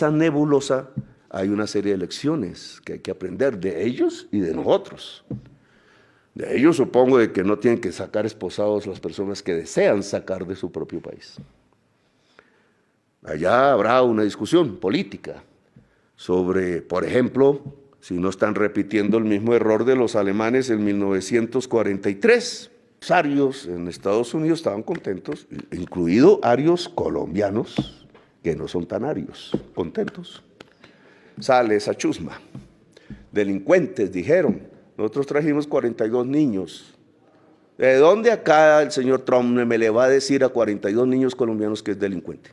Esa nebulosa, hay una serie de lecciones que hay que aprender de ellos y de nosotros. De ellos supongo de que no tienen que sacar esposados las personas que desean sacar de su propio país. Allá habrá una discusión política sobre, por ejemplo, si no están repitiendo el mismo error de los alemanes en 1943. Los arios en Estados Unidos estaban contentos, incluido arios colombianos, que no son tan arios, contentos. Sale esa chusma. Delincuentes, dijeron. Nosotros trajimos 42 niños. ¿De dónde acá el señor Trump me le va a decir a 42 niños colombianos que es delincuente?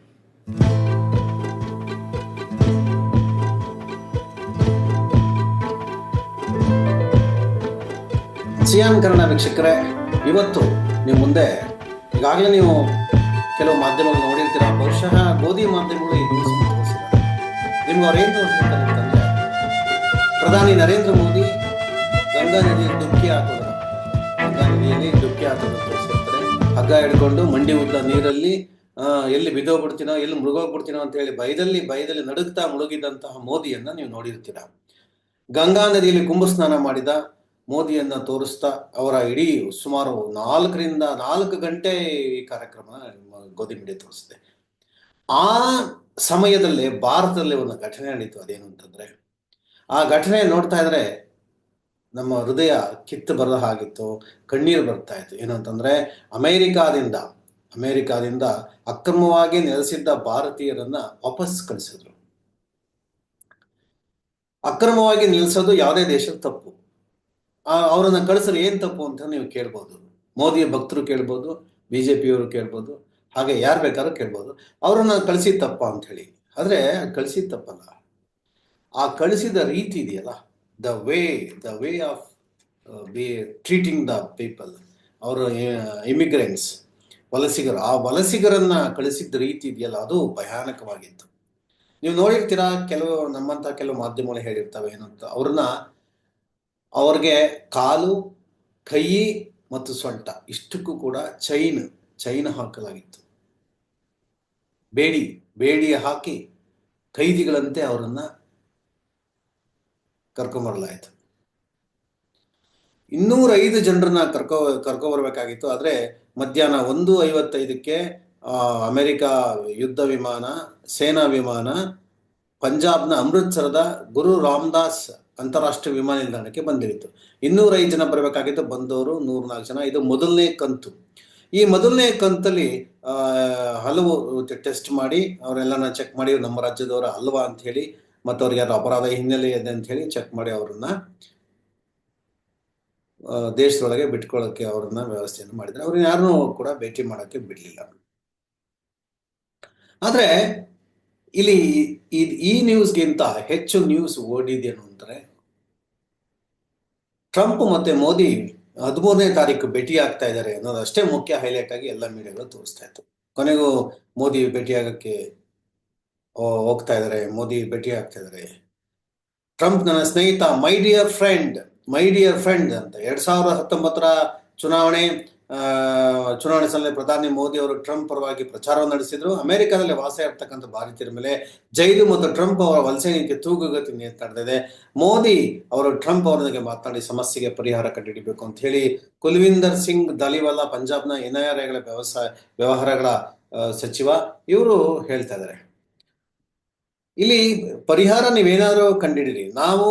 Xi'an Kannada ವೀಕ್ಷಕರೇ ಇವತ್ತು ನಿಮ್ಮ ಮುಂದೆ ಈಗಾಗಲೇ ನೀವು ಕೆಲವು ಮಾಧ್ಯಮಗಳು ನೋಡಿರ್ತೀರ? ಬಹುಶಃ ಗೋಧಿ ಮಾಧ್ಯಮಗಳು ಈ ನ್ಯೂಸ್ ನಿಮ್ಗೆ ಅವ್ರೇನು ತೋರಿಸಿರ್ತಾರೆ ಪ್ರಧಾನಿ ನರೇಂದ್ರ ಮೋದಿ ಗಂಗಾ ನದಿಯಲ್ಲಿ ದುಃಖಿ ಹಾಕೋದು ಗಂಗಾ ನದಿಯಲ್ಲಿ ದುಃಖಿ ಹಾಕೋದು ತೋರಿಸಿರ್ತಾರೆ ಹಗ್ಗ ಹಿಡ್ಕೊಂಡು ಮಂಡಿ ಉದ್ದ ನೀರಲ್ಲಿ ಎಲ್ಲಿ ಬಿದ್ದೋಗ್ಬಿಡ್ತೀನೋ, ಎಲ್ಲಿ ಮುಳುಗೋಗ್ಬಿಡ್ತೀನೋ ಅಂತ ಹೇಳಿ ಭಯದಲ್ಲಿ ಭಯದಲ್ಲಿ ನಡುಗ್ತಾ ಮುಳುಗಿದಂತಹ ಮೋದಿಯನ್ನ ನೀವು ನೋಡಿರ್ತೀರ? ಗಂಗಾ ನದಿಯಲ್ಲಿ ಕುಂಭ ಸ್ನಾನ ಮಾಡಿದ ಮೋದಿಯನ್ನ ತೋರಿಸ್ತಾ ಅವರ ಇಡೀ ಸುಮಾರು ನಾಲ್ಕರಿಂದ ನಾಲ್ಕು ಗಂಟೆ ಈ ಕಾರ್ಯಕ್ರಮ ಗೋಧಿ ಮೀಡಿಯಾ ತೋರಿಸಿದೆ. ಆ ಸಮಯದಲ್ಲೇ ಭಾರತದಲ್ಲಿ ಒಂದು ಘಟನೆ ನಡೀತು. ಅದೇನು ಅಂತಂದ್ರೆ, ಆ ಘಟನೆ ನೋಡ್ತಾ ಇದ್ರೆ ನಮ್ಮ ಹೃದಯ ಕಿತ್ತು ಬರದ ಹಾಗಿತ್ತು, ಕಣ್ಣೀರು ಬರ್ತಾ ಇತ್ತು. ಏನಂತಂದ್ರೆ ಅಮೇರಿಕಾದಿಂದ ಅಮೇರಿಕಾದಿಂದ ಅಕ್ರಮವಾಗಿ ನೆಲೆಸಿದ್ದ ಭಾರತೀಯರನ್ನ ವಾಪಸ್ ಕಳಿಸಿದ್ರು. ಅಕ್ರಮವಾಗಿ ನಿಲ್ಸೋದು ಯಾವುದೇ ದೇಶದ ತಪ್ಪು. ಅವರನ್ನ ಕಳಿಸ್ರೆ ಏನ್ ತಪ್ಪು ಅಂತ ನೀವು ಕೇಳ್ಬೋದು. ಮೋದಿಯ ಭಕ್ತರು ಕೇಳ್ಬೋದು, ಬಿಜೆಪಿಯವರು ಕೇಳ್ಬೋದು, ಹಾಗೆ ಯಾರು ಬೇಕಾದ್ರೂ ಕೇಳ್ಬೋದು. ಅವರನ್ನು ಕಳಿಸಿದ ತಪ್ಪ ಅಂತ ಹೇಳಿ. ಆದ್ರೆ ಕಳಿಸಿದ ತಪ್ಪಲ್ಲ. ಆ ಕಳಿಸಿದ ರೀತಿ ಇದೆಯಲ್ಲ the way the way of be treating the people ಅವರು ಇಮಿಗ್ರೆಂಟ್ಸ್ ವಲಸಿಗರು. ಆ ವಲಸಿಗರನ್ನ ಕಳಿಸಿದ ರೀತಿ ಇದೆಯಲ್ಲ, ಅದು ಭಯಾನಕವಾಗಿತ್ತು. ನೀವು ನೋಡಿರ್ತೀರಾ, ಕೆಲವು ನಮ್ಮಂತ ಕೆಲವು ಮಾಧ್ಯಮಗಳು ಹೇಳಿರ್ತವೆ ಏನಂತ, ಅವ್ರನ್ನ ಅವ್ರಿಗೆ ಕಾಲು, ಕೈ ಮತ್ತು ಸೊಂಟ ಇಷ್ಟಕ್ಕೂ ಕೂಡ ಚೈನ್ ಚೈನ್ ಹಾಕಲಾಗಿತ್ತು. ಬೇಡಿ ಬೇಡಿ ಹಾಕಿ ಕೈದಿಗಳಂತೆ ಅವರನ್ನ ಕರ್ಕೊಂಬರಲಾಯಿತು. ಇನ್ನೂರೈದು ಜನರನ್ನ ಕರ್ಕೊ ಕರ್ಕೊ ಆದರೆ ಮಧ್ಯಾಹ್ನ ಒಂದು ಐವತ್ತೈದಕ್ಕೆ ಅಮೆರಿಕ ಯುದ್ಧ ವಿಮಾನ, ಸೇನಾ ವಿಮಾನ, ಪಂಜಾಬ್ನ ಅಮೃತ್ಸರದ ಗುರು ರಾಮದಾಸ್ ಅಂತಾರಾಷ್ಟ್ರೀಯ ವಿಮಾನ ನಿಲ್ದಾಣಕ್ಕೆ ಬಂದಿತ್ತು. ಇನ್ನೂರೈದು ಜನ ಬರಬೇಕಾಗಿತ್ತು. ಬಂದವರು ನೂರ್ನಾಲ್ಕು ಜನ. ಇದು ಮೊದಲನೇ ಕಂತು. ಈ ಮೊದಲನೇ ಕಂತಲ್ಲಿ ಹಲವು ಟೆಸ್ಟ್ ಮಾಡಿ, ಅವರೆಲ್ಲನ ಚೆಕ್ ಮಾಡಿ ನಮ್ಮ ರಾಜ್ಯದವರ ಅಲ್ವಾ ಅಂತ ಹೇಳಿ, ಮತ್ತು ಅವ್ರಿಗೆ ಯಾರು ಅಪರಾಧ ಹಿನ್ನೆಲೆ ಇದೆ ಅಂತ ಹೇಳಿ ಚೆಕ್ ಮಾಡಿ ಅವರನ್ನ ದೇಶದೊಳಗೆ ಬಿಟ್ಕೊಳ್ಳೋಕೆ ಅವ್ರನ್ನ ವ್ಯವಸ್ಥೆಯನ್ನು ಮಾಡಿದ್ರೆ. ಅವ್ರನ್ನ ಯಾರನ್ನೂ ಕೂಡ ಭೇಟಿ ಮಾಡೋಕ್ಕೆ ಬಿಡಲಿಲ್ಲ. ಆದರೆ, ಇಲ್ಲಿ ಈ- ಈ ನ್ಯೂಸ್ಗಿಂತ ಹೆಚ್ಚು ನ್ಯೂಸ್ ಓಡಿದೇನು ಅಂದ್ರೆ ಟ್ರಂಪ್ ಮತ್ತೆ ಮೋದಿ ಹದಿಮೂರನೇ ತಾರೀಕು ಭೇಟಿ ಆಗ್ತಾ ಇದ್ದಾರೆ ಅನ್ನೋದು ಅಷ್ಟೇ ಮುಖ್ಯ ಹೈಲೈಟ್ ಆಗಿ ಎಲ್ಲ ಮೀಡಿಯಾಗಳು ತೋರಿಸ್ತಾ ಇತ್ತು. ಕೊನೆಗೂ ಮೋದಿ ಭೇಟಿಯಾಗಕ್ಕೆ ಹೋಗ್ತಾ ಇದ್ದಾರೆ, ಮೋದಿ ಭೇಟಿ ಆಗ್ತಾ ಇದ್ದಾರೆ. ಟ್ರಂಪ್ ನನ್ನ ಸ್ನೇಹಿತ, my dear friend, my dear friend ಅಂತ. ಎರಡ್ ಸಾವಿರದ ಹತ್ತೊಂಬತ್ತರ ಚುನಾವಣೆ ಚುನಾವಣೆ ಸಲಹೆ ಪ್ರಧಾನಿ ಮೋದಿ ಅವರು ಟ್ರಂಪ್ ಪರವಾಗಿ ಪ್ರಚಾರವನ್ನು ನಡೆಸಿದ್ರು. ಅಮೆರಿಕದಲ್ಲಿ ವಾಸ ಇರ್ತಕ್ಕಂಥ ಭಾರತೀಯರ ಮೇಲೆ ಜೈಲು ಮತ್ತು ಟ್ರಂಪ್ ಅವರ ವಲಸೆಗೆ ತೂಗುಗತಿ ಇದೆ. ಮೋದಿ ಅವರು ಟ್ರಂಪ್ ಅವರೊಂದಿಗೆ ಮಾತನಾಡಿ ಸಮಸ್ಯೆಗೆ ಪರಿಹಾರ ಕಂಡುಹಿಡಬೇಕು ಅಂತ ಹೇಳಿ ಕುಲ್ವಿಂದರ್ ಸಿಂಗ್ ದಲಿವಾಲಾ ಪಂಜಾಬ್ನ ಎನ್ಐಆರ್ಐಗಳ ವ್ಯವಸಾಯ, ವ್ಯವಹಾರಗಳ ಸಚಿವ ಇವರು ಹೇಳ್ತಾ ಇದ್ದಾರೆ ಇಲ್ಲಿ ಪರಿಹಾರ ನೀವೇನಾದ್ರೂ ಕಂಡಿಡಿರಿ ನಾವು